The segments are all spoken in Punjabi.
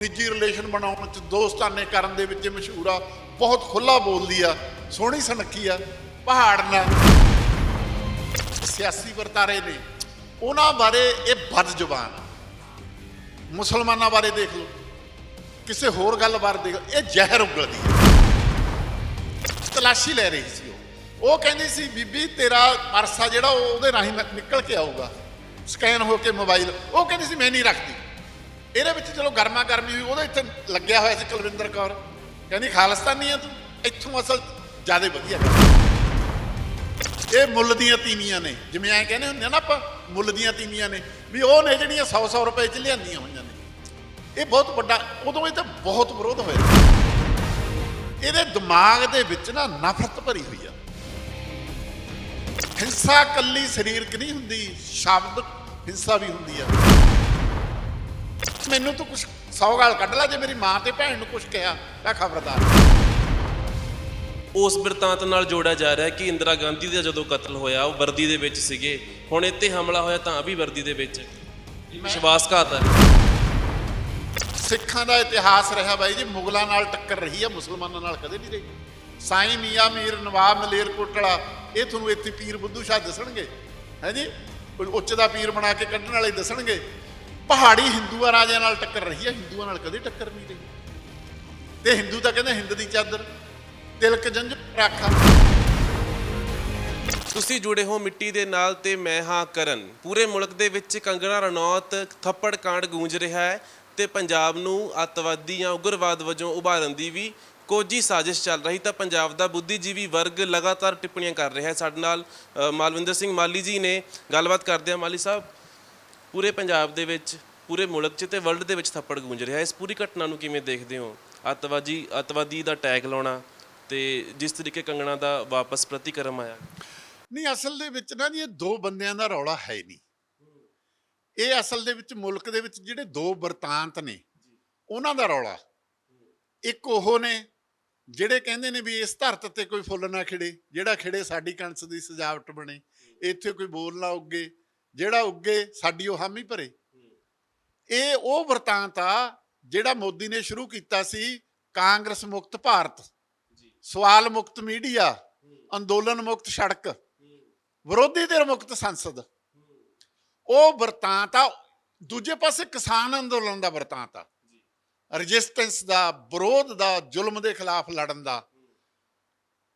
ਨਿੱਜੀ ਰਿਲੇਸ਼ਨ ਬਣਾਉਣ ਚ ਦੋਸਤਾਨੇ ਕਰਨ ਦੇ ਵਿੱਚ ਮਸ਼ਹੂਰ ਆ। ਬਹੁਤ ਖੁੱਲਾ ਬੋਲਦੀ ਆ ਸੋਹਣੀ ਸੁਨੱਖੀ ਆ ਪਹਾੜ ਨਾਲ ਸਿਆਸੀ ਵਰਤਾਰੇ ਨੇ ਉਹਨਾਂ ਬਾਰੇ ਇਹ ਬਦ ਜ਼ੁਬਾਨ ਮੁਸਲਮਾਨਾਂ ਬਾਰੇ ਦੇਖ ਲਓ ਕਿਸੇ ਹੋਰ ਗੱਲ ਬਾਰੇ ਦੇਖ ਲਓ, ਇਹ ਜ਼ਹਿਰ ਉਗਲਦੀ ਹੈ ਤਲਾਸ਼ੀ ਲੈ ਰਹੀ ਸੀ ਉਹ। ਉਹ ਕਹਿੰਦੀ ਸੀ ਬੀਬੀ ਤੇਰਾ ਪਰਸਾ ਜਿਹੜਾ ਉਹ ਉਹਦੇ ਰਾਹੀਂ ਨਿਕਲ ਕੇ ਆਊਗਾ। ਸਕੈਨ ਹੋ ਕੇ ਮੋਬਾਈਲ। ਉਹ ਕਹਿੰਦੀ ਸੀ ਮੈਂ ਨਹੀਂ ਰੱਖਦੀ। ਇਹਦੇ ਵਿੱਚ ਚਲੋ ਗਰਮਾ ਗਰਮੀ ਹੋਈ, ਉਹਦੇ ਇੱਥੇ ਲੱਗਿਆ ਹੋਇਆ ਸੀ ਕੁਲਵਿੰਦਰ ਕੌਰ। ਕਹਿੰਦੀ, ਖਾਲਸਤਾਨੀ ਆ ਤੂੰ, ਇੱਥੋਂ ਅਸਲ ਜ਼ਿਆਦਾ ਵਧੀਆ ਇਹ ਮੁੱਲ ਦੀਆਂ ਤੀਵੀਆਂ ਨੇ, ਜਿਵੇਂ ਐਂ ਕਹਿੰਦੇ ਹੁੰਦੇ ਆ ਨਾ ਆਪਾਂ, ਮੁੱਲ ਦੀਆਂ ਤੀਵੀਆਂ ਨੇ, ਵੀ ਉਹ ਨੇ ਜਿਹੜੀਆਂ 100 100 ਰੁਪਏ ਚ ਲਿਆਂਦੀਆਂ ਹੋਈਆਂ ਨੇ। ਇਹ ਬਹੁਤ ਵੱਡਾ, ਉਦੋਂ ਇਹ ਤਾਂ ਬਹੁਤ ਵਿਰੋਧ ਹੋਇਆ। ਇਹਦੇ ਦਿਮਾਗ ਦੇ ਵਿੱਚ ਨਾ ਨਫ਼ਰਤ ਭਰੀ ਹੋਈ ਆ। ਹਿੰਸਾ ਕੱਲੀ ਸਰੀਰਕ ਨਹੀਂ ਹੁੰਦੀ, ਸ਼ਬਦ ਹਿੰਸਾ ਵੀ ਹੁੰਦੀ ਆ। ਮੈਨੂੰ ਤੂੰ ਕੁਝ ਸੌ ਗਾਲ ਕੱਢ ਲੈ ਜੇ ਮੇਰੀ ਮਾਂ ਤੇ ਭੈਣ ਨੂੰ ਕੁਝ ਕਿਹਾ। ਤਾਂ ਖਬਰਦਾਰ। ਉਸ ਬਿਰਤਾਂਤ ਨਾਲ ਜੋੜਿਆ ਜਾ ਰਿਹਾ ਹੈ ਕਿ ਇੰਦਰਾ ਗਾਂਧੀ ਦਾ ਜਦੋਂ ਕਤਲ ਹੋਇਆ ਉਹ ਵਰਦੀ ਦੇ ਵਿੱਚ ਸੀਗੇ। ਹੁਣ ਇੱਥੇ ਹਮਲਾ ਹੋਇਆ ਤਾਂ ਵੀ ਵਰਦੀ ਦੇ ਵਿੱਚ। ਇਹ ਵਿਸ਼ਵਾਸਘਾਤ ਹੈ। ਸਿੱਖਾਂ ਦਾ ਇਤਿਹਾਸ ਰਿਹਾ ਬਾਈ ਜੀ ਮੁਗਲਾਂ ਨਾਲ ਟੱਕਰ ਰਹੀ ਆ ਮੁਸਲਮਾਨਾਂ ਨਾਲ ਕਦੇ ਨਹੀਂ ਰਹੀ। ਸਾਈਂ ਮੀਆਂ ਮੀਰ ਨਵਾਬ ਮਲੇਰਕੋਟਲਾ ਇਹ ਤੁਹਾਨੂੰ ਇੱਥੇ ਪੀਰ ਬੁੱਧੂ ਸ਼ਾਹ ਦੱਸਣਗੇ? ਹੈ ਜੀ? ਕੋਈ ਉੱਚ ਦਾ ਪੀਰ ਬਣਾ ਕੇ ਕੱਢਣ ਵਾਲੇ ਦੱਸਣਗੇ? ਪਹਾੜੀ ਹਿੰਦੂਆਂ ਰਾਜਿਆਂ ਨਾਲ ਟੱਕਰ ਰਹੀ ਆ ਹਿੰਦੂਆਂ ਨਾਲ ਕਦੇ ਟੱਕਰ ਨਹੀਂ ਰਹੀ। ਤੇ ਹਿੰਦੂ ਤਾਂ ਕਹਿੰਦੇ ਹਿੰਦ ਦੀ ਚਾਦਰ ਤਿਲਕ ਜੰਜ ਰਾਖਾ ਤੁਸੀਂ ਜੁੜੇ ਹੋ ਮਿੱਟੀ ਦੇ ਨਾਲ ਤੇ ਮੈਂ ਹਾਂ ਕਰਨ। ਪੂਰੇ ਮੁਲਕ ਦੇ ਵਿੱਚ ਕੰਗਣਾ ਰਣੌਤ ਥੱਪੜ ਕਾਂਡ ਗੂੰਜ ਰਿਹਾ ਹੈ ਤੇ ਪੰਜਾਬ ਨੂੰ ਅੱਤਵਾਦੀ ਜਾਂ ਉਗਰਵਾਦ ਵਜੋਂ ਉਭਾਰਨ ਦੀ ਵੀ ਕੋਜੀ ਸਾਜ਼ਿਸ਼ ਚੱਲ ਰਹੀ ਤਾਂ ਪੰਜਾਬ ਦਾ ਬੁੱਧੀਜੀਵੀ ਵਰਗ ਲਗਾਤਾਰ ਟਿੱਪਣੀਆਂ ਕਰ ਰਿਹਾ ਹੈ। ਸਾਡੇ ਨਾਲ ਅ, ਮਾਲਵਿੰਦਰ ਸਿੰਘ ਮਾਲੀ ਜੀ ਨੇ ਗੱਲਬਾਤ ਕਰਦੇ ਆ ਮਾਲੀ ਸਾਹਿਬ ਪੂਰੇ ਪੰਜਾਬ ਦੇ ਵਿੱਚ, ਪੂਰੇ ਮੁਲਕ 'ਚ ਤੇ ਵਰਲਡ ਦੇ ਵਿੱਚ ਥੱਪੜ ਗੂੰਜ ਰਿਹਾ। ਇਸ ਪੂਰੀ ਘਟਨਾ ਨੂੰ ਕਿਵੇਂ ਦੇਖਦੇ ਹੋ? ਅੱਤਵਾਦੀ ਅੱਤਵਾਦੀ ਦਾ ਟੈਗ ਲਾਉਣਾ ਤੇ ਜਿਸ ਤਰੀਕੇ ਕੰਗਣਾ ਦਾ ਵਾਪਸ ਪ੍ਰਤੀਕਰਮ ਆਇਆ? ਨਹੀਂ, ਅਸਲ ਦੇ ਵਿੱਚ ਨਾ ਜੀ, ਇਹ ਦੋ ਬੰਦਿਆਂ ਦਾ ਰੌਲਾ ਹੈ ਨਹੀਂ। ਇਹ ਅਸਲ ਦੇ ਵਿੱਚ ਮੁਲਕ ਦੇ ਵਿੱਚ ਜਿਹੜੇ ਦੋ ਵਰਤਾਂਤ ਨੇ, ਉਹਨਾਂ ਦਾ ਰੌਲਾ। ਇੱਕ ਉਹ ਨੇ ਜਿਹੜੇ ਕਹਿੰਦੇ ਨੇ ਵੀ ਇਸ ਧਰਤ ਤੇ ਕੋਈ ਫੁੱਲ ਨਾ ਖਿੜੇ, ਜਿਹੜਾ ਖਿੜੇ ਸਾਡੀ ਕਣਸ ਦੀ ਸਜਾਵਟ ਬਣੇ, ਇੱਥੇ ਕੋਈ ਬੋਲ ਨਾ ਉੱਗੇ। ਜਿਹੜਾ ਉੱਗੇ ਸਾਡੀ ਉਹ ਹਾਮੀ ਭਰੇ। ਇਹ ਉਹ ਵਰਤਾਂਤ ਆ ਜਿਹੜਾ ਮੋਦੀ ਨੇ ਸ਼ੁਰੂ ਕੀਤਾ ਸੀ ਕਾਂਗਰਸ ਮੁਕਤ ਭਾਰਤ। ਸਵਾਲ ਮੁਕਤ ਮੀਡੀਆ ਅੰਦੋਲਨ ਮੁਕਤ ਸੜਕ ਵਿਰੋਧੀ ਧਿਰ ਮੁਕਤ ਸੰਸਦ। ਉਹ ਵਰਤਾਂਤ ਆ। ਦੂਜੇ ਪਾਸੇ ਕਿਸਾਨ ਅੰਦੋਲਨ ਦਾ ਵਰਤਾਂਤ ਆ। ਰੈਜ਼ਿਸਟੈਂਸ ਦਾ ਵਿਰੋਧ ਦਾ ਜ਼ੁਲਮ ਦੇ ਖਿਲਾਫ ਲੜਨ ਦਾ।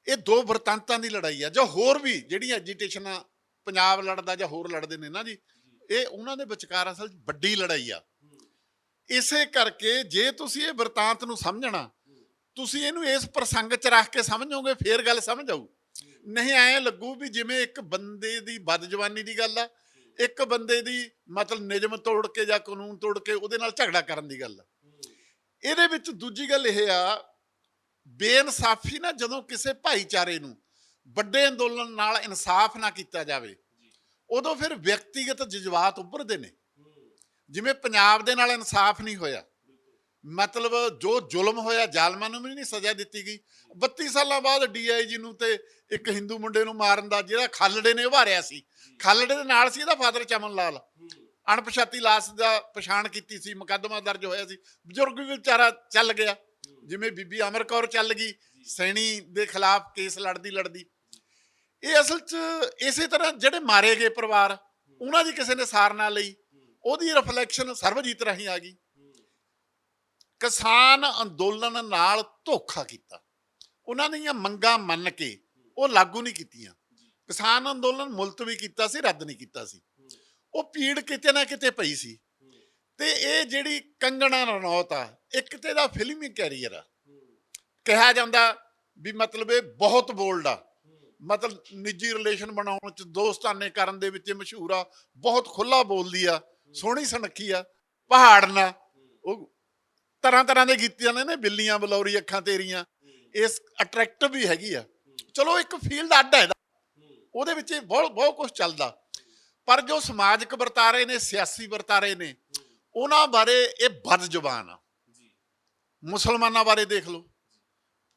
ਇਹ ਦੋ ਵਰਤਾਂਤਾਂ ਦੀ ਲੜਾਈ ਆ। ਜਾਂ ਹੋਰ ਵੀ ਜਿਹੜੀਆਂ ਐਜੀਟੇਸ਼ਨਾਂ ਪੰਜਾਬ ਲੜਦਾ ਜਾਂ ਹੋਰ ਲੜਦੇ ਨੇ ਨਾ ਜੀ ਇਹ ਉਹਨਾਂ ਦੇ ਵਿਚਕਾਰ ਅਸਲ ਵੱਡੀ ਲੜਾਈ ਆ। ਇਸੇ ਕਰਕੇ ਜੇ ਤੁਸੀਂ ਇਹ ਵਰਤਾਂਤ ਨੂੰ ਸਮਝਣਾ ਤੁਸੀਂ ਇਹਨੂੰ ਇਸ ਪ੍ਰਸੰਗ 'ਚ ਰੱਖ ਕੇ ਸਮਝੋਗੇ ਫੇਰ ਗੱਲ ਸਮਝ ਆਊ। ਨਹੀਂ ਐਂ ਲੱਗੂ ਵੀ ਜਿਵੇਂ ਇੱਕ ਬੰਦੇ ਦੀ ਬਦਜਵਾਨੀ ਦੀ ਗੱਲ ਆ ਇੱਕ ਬੰਦੇ ਦੀ ਮਤਲਬ ਨਿਯਮ ਤੋੜ ਕੇ ਜਾਂ ਕਾਨੂੰਨ ਤੋੜ ਕੇ ਉਹਦੇ ਨਾਲ ਝਗੜਾ ਕਰਨ ਦੀ ਗੱਲ ਆ। ਇਹਦੇ ਵਿੱਚ ਦੂਜੀ ਗੱਲ ਇਹ ਆ ਬੇਇਨਸਾਫੀ ਨਾ ਜਦੋਂ ਕਿਸੇ ਭਾਈਚਾਰੇ ਨੂੰ ਵੱਡੇ ਅੰਦੋਲਨ ਨਾਲ ਇਨਸਾਫ ਨਾ ਕੀਤਾ ਜਾਵੇ ਉਦੋਂ ਫਿਰ ਵਿਅਕਤੀਗਤ ਜਜ਼ਬਾਤ ਉੱਭਰਦੇ ਨੇ। ਜਿਵੇਂ ਪੰਜਾਬ ਦੇ ਨਾਲ ਇਨਸਾਫ ਨਹੀਂ ਹੋਇਆ। ਮਤਲਬ ਜੋ ਜ਼ੁਲਮ ਹੋਇਆ ਜ਼ਾਲਮਾਂ ਨੂੰ ਵੀ ਨਹੀਂ ਸਜ਼ਾ ਦਿੱਤੀ ਗਈ। 32 ਸਾਲਾਂ ਬਾਅਦ ਡੀਆਈਜੀ ਨੂੰ ਤੇ ਇੱਕ ਹਿੰਦੂ ਮੁੰਡੇ ਨੂੰ ਮਾਰਨ ਦਾ ਜਿਹੜਾ ਖਾਲੜੇ ਨੇ ਉਭਾਰਿਆ ਸੀ। ਖਾਲੜੇ ਦੇ ਨਾਲ ਸੀ ਇਹਦਾ ਫਾਦਰ ਚਮਨ ਲਾਲ। ਅਣਪਛਾਤੀ ਲਾਸ਼ ਦਾ ਪਛਾਣ ਕੀਤੀ ਸੀ ਮੁਕੱਦਮਾ ਦਰਜ ਹੋਇਆ ਸੀ। ਬਜ਼ੁਰਗ ਵੀ ਵਿਚਾਰਾ ਚੱਲ ਗਿਆ। ਜਿਵੇਂ ਬੀਬੀ ਅਮਰ ਕੌਰ ਚੱਲ ਗਈ। ਸੈਣੀ ਦੇ ਖਿਲਾਫ ਕੇਸ ਲੜਦੀ ਲੜਦੀ। ਇਹ ਅਸਲ 'ਚ ਇਸੇ ਤਰ੍ਹਾਂ ਜਿਹੜੇ ਮਾਰੇ ਗਏ ਪਰਿਵਾਰ, ਉਹਨਾਂ ਦੀ ਕਿਸੇ ਨੇ ਸਾਰ ਨਾ ਲਈ। ਉਹਦੀ ਰਿਫਲੈਕਸ਼ਨ ਸਰਬਜੀਤ ਰਾਹੀਂ ਆ ਗਈ। ਕਿਸਾਨ ਅੰਦੋਲਨ ਨਾਲ ਧੋਖਾ ਕੀਤਾ। ਉਹਨਾਂ ਦੀਆਂ ਮੰਗਾਂ ਮੰਨ ਕੇ ਉਹ ਲਾਗੂ ਨਹੀਂ ਕੀਤੀਆਂ। ਕਿਸਾਨ ਅੰਦੋਲਨ ਮੁਲਤਵੀ ਕੀਤਾ ਸੀ, ਰੱਦ ਨਹੀਂ ਕੀਤਾ ਸੀ। ਉਹ ਪੀੜ ਕਿਤੇ ਨਾ ਕਿਤੇ ਪਈ ਸੀ। ਤੇ ਇਹ ਜਿਹੜੀ ਕੰਗਣਾ ਰਣੌਤ ਆ, ਇੱਕ ਤੇ ਦਾ ਫਿਲਮੀ ਕੈਰੀਅਰ ਆ। ਕਿਹਾ ਜਾਂਦਾ ਵੀ ਮਤਲਬ ਇਹ ਬਹੁਤ ਬੋਲਡ ਆ। ਮਤਲਬ ਨਿੱਜੀ ਰਿਲੇਸ਼ਨ ਬਣਾਉਣ ਚ ਦੋਸਤਾਨੇ ਕਰਨ ਦੇ ਵਿੱਚ ਇਹ ਮਸ਼ਹੂਰ ਆ। ਬਹੁਤ ਖੁੱਲਾ ਬੋਲਦੀ ਆ ਸੋਹਣੀ ਸੁਨੱਖੀ ਆ ਪਹਾੜ ਨਾ। ਉਹ ਤਰ੍ਹਾਂ ਤਰ੍ਹਾਂ ਦੇ ਗੀਤਾਂ ਨੇ ਨੇ ਬਿੱਲੀਆਂ ਬਲੌਰੀ ਅੱਖਾਂ ਤੇਰੀਆਂ। ਇਸ ਅਟਰੈਕਟਿਵ ਵੀ ਹੈਗੀ ਆ। ਚਲੋ ਇੱਕ ਫੀਲਡ ਅੱਡ ਹੈ ਉਹਦੇ ਵਿੱਚ ਬਹੁਤ ਬਹੁਤ ਕੁਝ ਚੱਲਦਾ। ਪਰ ਜੋ ਸਮਾਜਿਕ ਵਰਤਾਰੇ ਨੇ ਸਿਆਸੀ ਵਰਤਾਰੇ ਨੇ ਉਹਨਾਂ ਬਾਰੇ ਇਹ ਬਦ ਜ਼ੁਬਾਨ ਆ ਮੁਸਲਮਾਨਾਂ ਬਾਰੇ ਦੇਖ ਲਓ।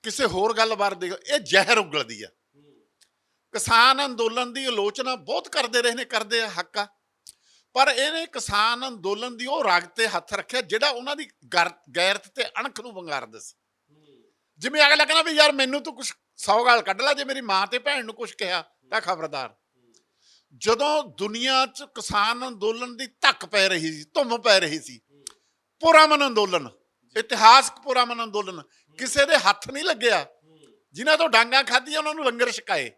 ਕਿਸੇ ਹੋਰ ਗੱਲ ਬਾਰੇ ਦੇਖ ਇਹ ਜ਼ਹਿਰ ਉਗਲਦੀ ਆ। ਕਿਸਾਨ ਅੰਦੋਲਨ ਦੀ ਆਲੋਚਨਾ ਬਹੁਤ ਕਰਦੇ ਰਹੇ ਨੇ, ਕਰਦੇ ਆ ਹੱਕ ਪਰ ਇਹਨੇ ਕਿਸਾਨ ਅੰਦੋਲਨ ਦੀ ਉਹ ਰਾਗ ਤੇ ਹੱਥ ਰੱਖਿਆ, ਜਿਹੜਾ ਉਹਨਾਂ ਦੀ ਗੈਰਤ ਤੇ ਅਣਖ ਨੂੰ ਵੰਗਾਰਦਾ ਸੀ। ਜਿਵੇਂ ਅਗਲਾ ਕਹਿੰਦਾ ਵੀ ਯਾਰ ਮੈਨੂੰ ਤੂੰ ਕੁਝ ਸੌ ਗਾਲ ਕੱਢ ਲੈ, ਜੇ ਮੇਰੀ ਮਾਂ ਤੇ ਭੈਣ ਨੂੰ ਕੁਝ ਕਿਹਾ ਤਾਂ ਖਬਰਦਾਰ। ਜਦੋਂ ਦੁਨੀਆ 'ਚ ਕਿਸਾਨ ਅੰਦੋਲਨ ਦੀ ਧੱਕ ਪੈ ਰਹੀ ਸੀ, ਧੁੰਮ ਪੈ ਰਹੀ ਸੀ ਪੁਰਾਮਨ ਅੰਦੋਲਨ ਇਤਿਹਾਸਕ ਪੁਰਾਮਨ ਅੰਦੋਲਨ। ਕਿਸੇ ਦੇ ਹੱਥ ਨਹੀਂ ਲੱਗਿਆ। ਜਿਨ੍ਹਾਂ ਤੋਂ ਡਾਂਗਾ ਖਾਧੀਆਂ ਉਹਨਾਂ ਨੂੰ ਲੰਗਰ ਛਕਾਏ।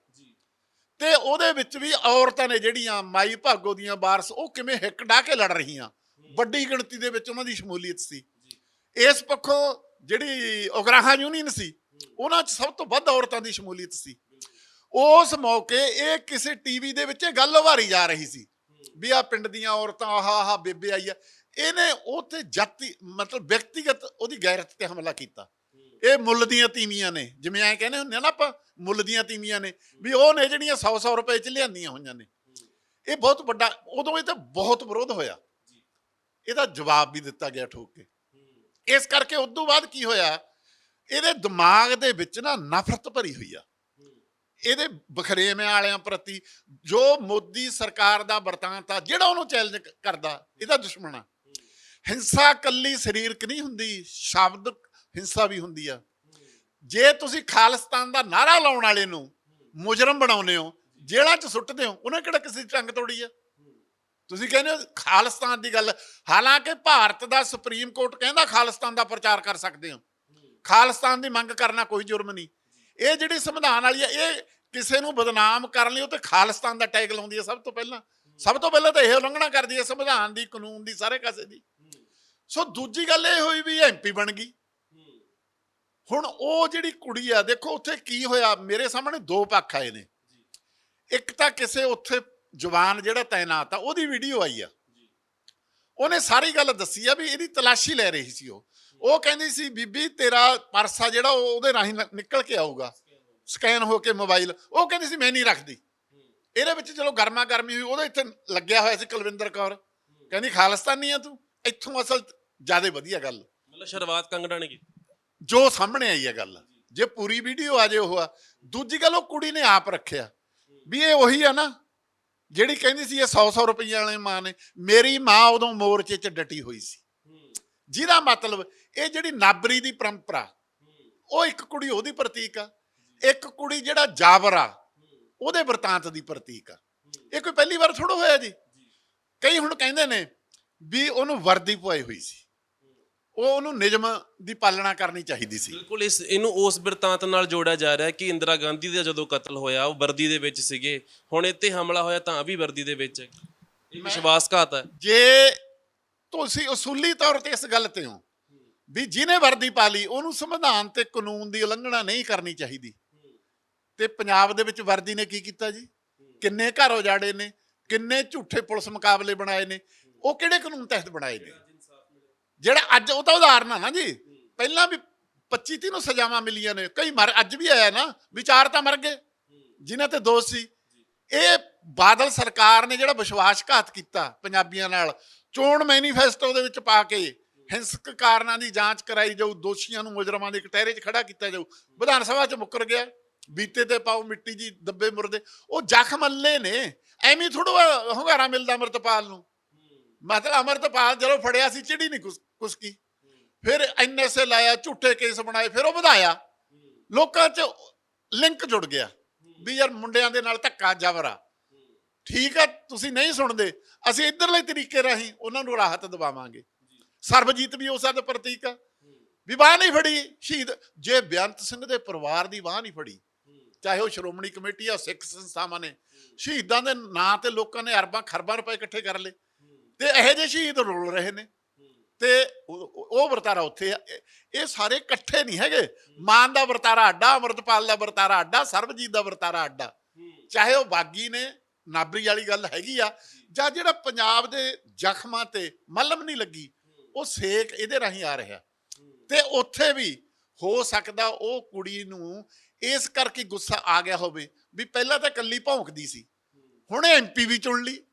ਤੇ ਉਹਦੇ ਵਿੱਚ ਵੀ ਔਰਤਾਂ ਨੇ ਜਿਹੜੀਆਂ ਮਾਈ ਭਾਗੋ ਦੀਆਂ ਵਾਰਸ ਉਹ ਕਿਵੇਂ ਹਿੱਕ ਡਾ ਕੇ ਲੜ ਰਹੀਆਂ। ਵੱਡੀ ਗਿਣਤੀ ਦੇ ਵਿੱਚ ਉਹਨਾਂ ਦੀ ਸ਼ਮੂਲੀਅਤ ਸੀ। ਇਸ ਪੱਖੋਂ ਜਿਹੜੀ ਉਗਰਾਹਾ ਯੂਨੀਅਨ ਸੀ ਉਹਨਾਂ 'ਚ ਸਭ ਤੋਂ ਵੱਧ ਔਰਤਾਂ ਦੀ ਸ਼ਮੂਲੀਅਤ ਸੀ। ਉਸ ਮੌਕੇ ਇਹ ਕਿਸੇ ਟੀਵੀ ਦੇ ਵਿੱਚ ਇਹ ਗੱਲ ਉਭਾਰੀ ਜਾ ਰਹੀ ਸੀ। ਵੀ ਆ ਪਿੰਡ ਦੀਆਂ ਔਰਤਾਂ ਆਹ ਆਹ ਬੇਬੇ ਆਈ ਆ। ਇਹਨੇ ਉਹ ਤੇ ਜਾਤੀ ਮਤਲਬ ਵਿਅਕਤੀਗਤ ਉਹਦੀ ਗੈਰਤ ਤੇ ਹਮਲਾ ਕੀਤਾ। ਇਹ ਮੁੱਲ ਦੀਆਂ ਤੀਵੀਆਂ ਨੇ ਜਿਵੇਂ ਐਂ ਕਹਿੰਦੇ ਹੁੰਦੇ ਆ ਨਾ ਆਪਾਂ ਮੁੱਲ ਦੀਆਂ ਤੀਵੀਆਂ ਨੇ ਵੀ ਉਹ ਨੇ ਜਿਹੜੀਆਂ 100-100 ਰੁਪਏ ਚ ਲਿਆਂਦੀਆਂ ਹੋਈਆਂ ਨੇ। ਇਹ ਬਹੁਤ ਵੱਡਾ ਉਦੋਂ ਇਹ ਤਾਂ ਬਹੁਤ ਵਿਰੋਧ ਹੋਇਆ। ਇਹਦਾ ਜਵਾਬ ਵੀ ਦਿੱਤਾ ਗਿਆ ਠੋਕ ਕੇ। ਇਸ ਕਰਕੇ ਉਸ ਤੋਂ ਬਾਅਦ ਕੀ ਹੋਇਆ? ਇਹਦੇ ਦਿਮਾਗ ਦੇ ਵਿੱਚ ਨਾ ਨਫ਼ਰਤ ਭਰੀ ਹੋਈ ਆ। ਇਹਦੇ ਬਖਰੇਵੇਂ ਵਾਲਿਆਂ ਪ੍ਰਤੀ ਜੋ ਮੋਦੀ ਸਰਕਾਰ ਦਾ ਵਰਤਾਂਤ ਆ ਜਿਹੜਾ ਉਹਨੂੰ ਚੈਲੰਜ ਕਰਦਾ ਇਹਦਾ ਦੁਸ਼ਮਣ ਆ। ਹਿੰਸਾ ਕੱਲੀ ਸਰੀਰਕ ਨਹੀਂ ਹੁੰਦੀ, ਸ਼ਬਦ ਹਿੰਸਾ ਵੀ ਹੁੰਦੀ ਆ। ਜੇ ਤੁਸੀਂ ਖਾਲਿਸਤਾਨ ਦਾ ਨਾਰਾ ਲਾਉਣ ਵਾਲੇ ਨੂੰ ਮੁਜਰਮ ਬਣਾਉਂਦੇ ਹੋ, ਜੇਲ੍ਹਾਂ 'ਚ ਸੁੱਟਦੇ ਹੋ, ਉਹਨੇ ਕਿਹੜਾ ਕਿਸੇ ਟੰਗ ਤੋੜੀ ਆ? ਤੁਸੀਂ ਕਹਿੰਦੇ ਹੋ ਖਾਲਿਸਤਾਨ ਦੀ ਗੱਲ, ਹਾਲਾਂਕਿ ਭਾਰਤ ਦਾ ਸੁਪਰੀਮ ਕੋਰਟ ਕਹਿੰਦਾ ਖਾਲਿਸਤਾਨ ਦਾ ਪ੍ਰਚਾਰ ਕਰ ਸਕਦੇ ਹੋ। ਖਾਲਿਸਤਾਨ ਦੀ ਮੰਗ ਕਰਨਾ ਕੋਈ ਜੁਰਮ ਨਹੀਂ। ਇਹ ਜਿਹੜੀ ਸੰਵਿਧਾਨ ਵਾਲੀ ਆ, ਇਹ ਕਿਸੇ ਨੂੰ ਬਦਨਾਮ ਕਰਨ ਲਈ ਉਹ ਤੇ ਖਾਲਿਸਤਾਨ ਦਾ ਟੈਗ ਲਾਉਂਦੀ ਹੈ ਸਭ ਤੋਂ ਪਹਿਲਾਂ। ਸਭ ਤੋਂ ਪਹਿਲਾਂ ਤਾਂ ਇਹ ਉਲੰਘਣਾ ਕਰਦੀ ਹੈ ਸੰਵਿਧਾਨ ਦੀ, ਕਾਨੂੰਨ ਦੀ, ਸਾਰੇ ਕਾਸੇ ਦੀ। ਸੋ ਦੂਜੀ ਗੱਲ ਇਹ ਹੋਈ ਵੀ ਐਮਪੀ ਬਣ ਗਈ। ਹੁਣ ਉਹ ਜਿਹੜੀ ਕੁੜੀ ਆ, ਦੇਖੋ ਉੱਥੇ ਕੀ ਹੋਇਆ? ਮੇਰੇ ਸਾਹਮਣੇ ਦੋ ਪੱਖ ਆਏ ਨੇ। ਇੱਕ ਤਾਂ ਕਿਸੇ ਉੱਥੇ ਜਵਾਨ ਜਿਹੜਾ ਤਾਇਨਾਤ ਆ, ਉਹਦੀ ਵੀਡੀਓ ਆਈ ਆ। ਉਹਨੇ ਸਾਰੀ ਗੱਲ ਦੱਸੀ ਆ ਵੀ ਇਹਦੀ ਤਲਾਸ਼ੀ ਲੈ ਰਹੀ ਸੀ ਉਹ। ਉਹ ਕਹਿੰਦੀ ਸੀ, ਬੀਬੀ ਤੇਰਾ ਪਰਸ ਆ ਜਿਹੜਾ ਉਹਦੇ ਰਾਹੀਂ ਨਿਕਲ ਕੇ ਆਊਗਾ। ਸਕੈਨ ਹੋ ਕੇ ਮੋਬਾਈਲ। ਉਹ ਕਹਿੰਦੀ ਸੀ, ਮੈਂ ਨਹੀਂ ਰੱਖਦੀ। ਇਹਦੇ ਵਿੱਚ ਚਲੋ ਗਰਮਾ ਗਰਮੀ ਹੋਈ, ਉਹਦੇ ਇੱਥੇ ਲੱਗਿਆ ਹੋਇਆ ਸੀ ਕੁਲਵਿੰਦਰ ਕੌਰ। ਕਹਿੰਦੀ, ਖਾਲਿਸਤਾਨੀ ਆ ਤੂੰ। ਇੱਥੋਂ ਅਸਲ ਜ਼ਿਆਦਾ ਵਧੀਆ ਗੱਲ। ਮਤਲਬ ਸ਼ੁਰੂਆਤ ਕੰਗਣਾ ਨੇ ਕੀਤੀ। ਜੋ ਸਾਹਮਣੇ ਆਈ ਹੈ ਗੱਲ ਜੇ ਪੂਰੀ ਵੀਡੀਓ ਆ ਜੇ ਉਹ ਆ ਦੂਜੀ ਗੱਲ ਉਹ ਕੁੜੀ ਨੇ ਆਪ ਰੱਖਿਆ। ਵੀ ਇਹ ਉਹੀ ਆ ਨਾ ਜਿਹੜੀ ਕਹਿੰਦੀ ਸੀ ਇਹ 100-100 ਰੁਪਏ ਵਾਲੇ ਮਾਂ ਨੇ ਮੇਰੀ ਮਾਂ ਉਦੋਂ ਮੋਰਚੇ 'ਚ ਡਟੀ ਹੋਈ ਸੀ। ਜਿਹਦਾ ਮਤਲਬ ਇਹ ਜਿਹੜੀ ਨਾਬਰੀ ਦੀ ਪਰੰਪਰਾ ਉਹ ਇੱਕ ਕੁੜੀ ਉਹਦੀ ਪ੍ਰਤੀਕ ਆ। ਇੱਕ ਕੁੜੀ ਜਿਹੜਾ ਜਾਬਰ ਆ ਉਹਦੇ ਵਰਤਾਂਤ ਦੀ ਪ੍ਰਤੀਕ ਆ। ਇਹ ਕੋਈ ਪਹਿਲੀ ਵਾਰ ਥੋੜਾ ਹੋਇਆ ਜੀ? ਕਈ ਹੁਣ ਕਹਿੰਦੇ ਨੇ ਵੀ ਉਹਨੂੰ ਵਰਦੀ ਪਵਾਈ ਹੋਈ ਸੀ। ਉਹ ਉਹਨੂੰ ਨਿਯਮ ਦੀ ਪਾਲਣਾ ਕਰਨੀ ਚਾਹੀਦੀ ਸੀ। ਬਿਲਕੁਲ ਇਸ ਇਹਨੂੰ ਉਸ ਬਿਰਤਾਂਤ ਨਾਲ ਜੋੜਿਆ ਜਾ ਰਿਹਾ ਹੈ ਕਿ ਇੰਦਰਾ ਗਾਂਧੀ ਦਾ ਜਦੋਂ ਕਤਲ ਹੋਇਆ ਉਹ ਵਰਦੀ ਦੇ ਵਿੱਚ ਸੀਗੇ। ਹੁਣ ਇੱਥੇ ਹਮਲਾ ਹੋਇਆ ਤਾਂ ਵੀ ਵਰਦੀ ਦੇ ਵਿੱਚ ਹੈ। ਇਹ ਵਿਸ਼ਵਾਸਘਾਤ ਹੈ। ਜੇ ਤੁਸੀਂ ਉਸੂਲੀ ਤੌਰ ਤੇ ਇਸ ਗੱਲ ਤੇ ਹੋ ਵੀ ਜਿਹਨੇ ਵਰਦੀ ਪਾ ਲਈ ਉਹਨੂੰ ਸੰਵਿਧਾਨ ਤੇ ਕਾਨੂੰਨ ਦੀ ਉਲੰਘਣਾ ਨਹੀਂ ਕਰਨੀ ਚਾਹੀਦੀ। ਤੇ ਪੰਜਾਬ ਦੇ ਵਿੱਚ ਵਰਦੀ ਨੇ ਕੀ ਕੀਤਾ ਜੀ? ਕਿੰਨੇ ਘਰ ਉਜਾੜੇ ਨੇ ਕਿੰਨੇ ਝੂਠੇ ਪੁਲਿਸ ਮੁਕਾਬਲੇ ਬਣਾਏ ਨੇ ਉਹ ਕਿਹੜੇ ਕਾਨੂੰਨ ਤਹਿਤ ਬਣਾਏ ਨੇ? ਜਿਹੜਾ ਅੱਜ ਉਹ ਤਾਂ ਉਦਾਹਰਨ ਆ ਨਾ ਜੀ। ਪਹਿਲਾਂ ਵੀ 25 30 ਨੂੰ ਸਜ਼ਾਵਾਂ ਮਿਲੀਆਂ ਨੇ। ਕਈ ਮਰ ਅੱਜ ਵੀ ਆਇਆ ਨਾ, ਵਿਚਾਰ ਤਾਂ ਮਰ ਗਏ। ਜਿਨ੍ਹਾਂ ਤੇ ਦੋਸ਼ ਸੀ। ਇਹ ਬਾਦਲ ਸਰਕਾਰ ਨੇ ਜਿਹੜਾ ਵਿਸ਼ਵਾਸਘਾਤ ਕੀਤਾ ਪੰਜਾਬੀਆਂ ਨਾਲ, ਚੋਣ ਮੈਨੀਫੈਸਟੋ ਦੇ ਵਿੱਚ ਪਾ ਕੇ, ਹਿੰਸਕ ਕਾਰਨਾਂ ਦੀ ਜਾਂਚ ਕਰਾਈ ਜਾਊ, ਦੋਸ਼ੀਆਂ ਨੂੰ ਮੁਜਰਮਾਂ ਦੇ ਕਟਹਿਰੇ 'ਚ ਖੜਾ ਕੀਤਾ ਜਾਊ। ਵਿਧਾਨ ਸਭਾ 'ਚ ਮੁੱਕਰ ਗਿਆ। ਬੀਤੇ ਤੇ ਪਾਓ ਮਿੱਟੀ ਜੀ, ਦੱਬੇ ਮੁਰਦੇ। ਉਹ ਜ਼ਖਮ ਅੱਲੇ ਨੇ। ਐਵੇਂ ਥੋੜਾ ਹੰਗਾਰਾ ਮਿਲਦਾ ਅਮਰਤਪਾਲ ਨੂੰ। ਮਤਲਬ ਅਮਰਤਪਾਲ ਜਦੋਂ ਫੜਿਆ ਸੀ, ਚਿੜੀ ਨਹੀਂ ਕੁਸ, ਕੁਸਕੀ। ਫਿਰ ਐਨਐਸਏ ਲਾਇਆ, ਝੂਠੇ ਕੇਸ ਬਣਾਏ, ਫਿਰ ਉਹ ਵਧਾਇਆ। ਲੋਕਾਂ 'ਚ ਲਿੰਕ ਜੁੜ ਗਿਆ ਵੀ ਯਾਰ ਮੁੰਡਿਆਂ ਦੇ ਨਾਲ ਧੱਕਾ ਜ਼ਬਰ। ਆ ਠੀਕ ਆ, ਤੁਸੀਂ ਨਹੀਂ ਸੁਣਦੇ। ਅਸੀਂ ਇਧਰਲੇ ਤਰੀਕੇ ਰਾਹੀਂ ਉਹਨਾਂ ਨੂੰ ਰਾਹਤ ਦਿਵਾਵਾਂਗੇ। ਸਰਬਜੀਤ ਵੀ ਉਸ ਦਾ ਪ੍ਰਤੀਕ ਆ। ਵੀ ਬਾਹ ਨਹੀਂ ਫੜੀ ਸ਼ਹੀਦ। ਜੇ ਬੇਅੰਤ ਸਿੰਘ ਦੇ ਪਰਿਵਾਰ ਦੀ ਬਾਹ ਨਹੀਂ ਫੜੀ, ਚਾਹੇ ਉਹ ਸ਼੍ਰੋਮਣੀ ਕਮੇਟੀ ਆ, ਸਿੱਖ ਸੰਸਥਾਵਾਂ ਨੇ, ਸ਼ਹੀਦਾਂ ਦੇ ਨਾਂ ਤੇ ਲੋਕਾਂ ਨੇ ਅਰਬਾਂ, ਖਰਬਾਂ ਰੁਪਏ ਇਕੱਠੇ ਕਰ ਲਏ। ਤੇ ਇਹੋ ਜਿਹੇ ਸ਼ਹੀਦ ਰੋਲ ਰਹੇ ਨੇ। ਤੇ ਉਹ ਵਰਤਾਰਾ ਉੱਥੇ ਆ। ਇਹ- ਸਾਰੇ ਇਕੱਠੇ ਨਹੀਂ ਹੈਗੇ। ਮਾਨ ਦਾ ਵਰਤਾਰਾ ਅੱਡਾ, ਅਮਰਤਪਾਲ ਦਾ ਵਰਤਾਰਾ ਅੱਡਾ, ਸਰਬਜੀਤ ਦਾ ਵਰਤਾਰਾ ਅੱਡਾ। ਚਾਹੇ ਉਹ ਬਾਗੀ ਨੇ, ਨਾਬਰੀ ਵਾਲੀ ਗੱਲ ਹੈਗੀ ਆ, ਜਾਂ ਜਿਹੜਾ ਪੰਜਾਬ ਦੇ ਜ਼ਖਮਾਂ ਤੇ ਮਲਮ ਨਹੀਂ ਲੱਗੀ, ਉਹ ਸੇਕ ਇਹਦੇ ਰਾਹੀਂ ਆ ਰਿਹਾ। ਤੇ ਉੱਥੇ ਵੀ ਹੋ ਸਕਦਾ ਉਹ ਕੁੜੀ ਨੂੰ ਇਸ ਕਰਕੇ ਗੁੱਸਾ ਆ ਗਿਆ ਹੋਵੇ ਵੀ ਪਹਿਲਾਂ ਤਾਂ ਕੱਲੀ ਭੌਂਕਦੀ ਸੀ। ਹੁਣ ਐਮਪੀ ਵੀ ਚੁਣ ਲਈ।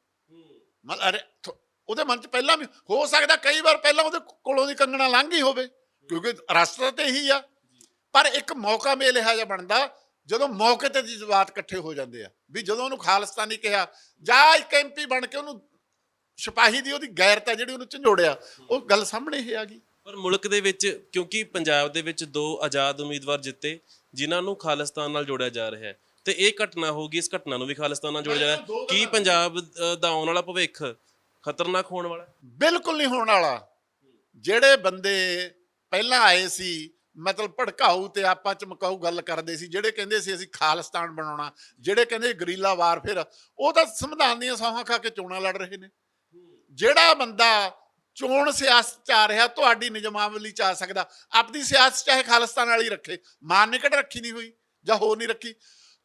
ਮਤਲਬ ਉਹਦੇ ਮਨ 'ਚ ਪਹਿਲਾਂ ਵੀ ਹੋ ਸਕਦਾ ਕਈ ਵਾਰ ਪਹਿਲਾਂ ਉਹਦੇ ਕੋਲੋਂ ਦੀ ਕੰਗਣਾ ਲੰਘ ਗਈ ਹੋਵੇ ਕਿਉਂਕਿ ਰਸਤਾ ਤੇ ਇਹੀ ਆ। ਪਰ ਇੱਕ ਮੌਕਾ ਮੇਲ ਇਹੋ ਜਿਹਾ ਬਣਦਾ ਜਦੋਂ ਮੌਕੇ ਤੇ ਜਜ਼ਬਾਤ ਇਕੱਠੇ ਹੋ ਜਾਂਦੇ ਆ ਵੀ ਜਦੋਂ ਉਹਨੂੰ ਖਾਲਿਸਤਾਨੀ ਕਿਹਾ ਜਾਂ ਇੱਕ ਐਮਪੀ ਬਣ ਕੇ ਉਹਨੂੰ ਸਿਪਾਹੀ ਦੀ ਉਹਦੀ ਗੈਰਤ ਹੈ ਜਿਹੜੀ ਉਹਨੂੰ ਝੰਜੋੜਿਆ ਉਹ ਗੱਲ ਸਾਹਮਣੇ ਇਹ ਆ ਗਈ। ਪਰ ਮੁਲਕ ਦੇ ਵਿੱਚ ਕਿਉਂਕਿ ਪੰਜਾਬ ਦੇ ਵਿੱਚ ਦੋ ਆਜ਼ਾਦ ਉਮੀਦਵਾਰ ਜਿੱਤੇ ਜਿਨ੍ਹਾਂ ਨੂੰ ਖਾਲਿਸਤਾਨ ਨਾਲ ਜੋੜਿਆ ਜਾ ਰਿਹਾ ਹੈ ਤੇ ਇਹ ਘਟਨਾ ਹੋਗੀ ਇਸ ਘਟਨਾ ਨੂੰ ਵੀ ਖਾਲਿਸਤਾਨ ਨਾਲ ਜੋੜਿਆ ਜਾ ਰਿਹਾ ਹੈ। ਕੀ ਪੰਜਾਬ ਦਾ ਆਉਣ ਵਾਲਾ ਭਵਿੱਖ ਖਤਰਨਾਕ ਹੋਣ ਵਾਲਾ ਬਿਲਕੁਲ ਨਹੀਂ ਹੋਣ ਵਾਲਾ। ਜਿਹੜੇ ਬੰਦੇ ਪਹਿਲਾਂ ਆਏ ਸੀ, ਮਤਲਬ ਭੜਕਾਊ ਤੇ ਆਪਾਂ ਚਮਕਾਊ ਗੱਲ ਕਰਦੇ ਸੀ, ਜਿਹੜੇ ਕਹਿੰਦੇ ਸੀ ਅਸੀਂ ਖਾਲਿਸਤਾਨ ਬਣਾਉਣਾ, ਜਿਹੜੇ ਕਹਿੰਦੇ ਗਰੀਲਾ ਵਾਰਫੇਰ ਉਹ ਤਾਂ ਸੰਵਿਧਾਨ ਦੀਆਂ ਸੌਹਾਂ ਖਾ ਕੇ ਚੋਣਾਂ ਲੜ ਰਹੇ ਨੇ। ਜਿਹੜਾ ਬੰਦਾ ਚੋਣ ਸਿਆਸਤ ਚ ਆ ਰਿਹਾ, ਤੁਹਾਡੀ ਨਿਯਮਾਵਲੀ ਚ ਆ ਸਕਦਾ। ਆਪਣੀ ਸਿਆਸਤ ਚਾਹੇ ਖਾਲਿਸਤਾਨ ਵਾਲੀ ਰੱਖੇ, ਮਾਨ ਨਿਕਟ ਰੱਖੀ ਨਹੀਂ ਹੋਈ ਜਾਂ ਹੋਰ ਨਹੀਂ ਰੱਖੀ।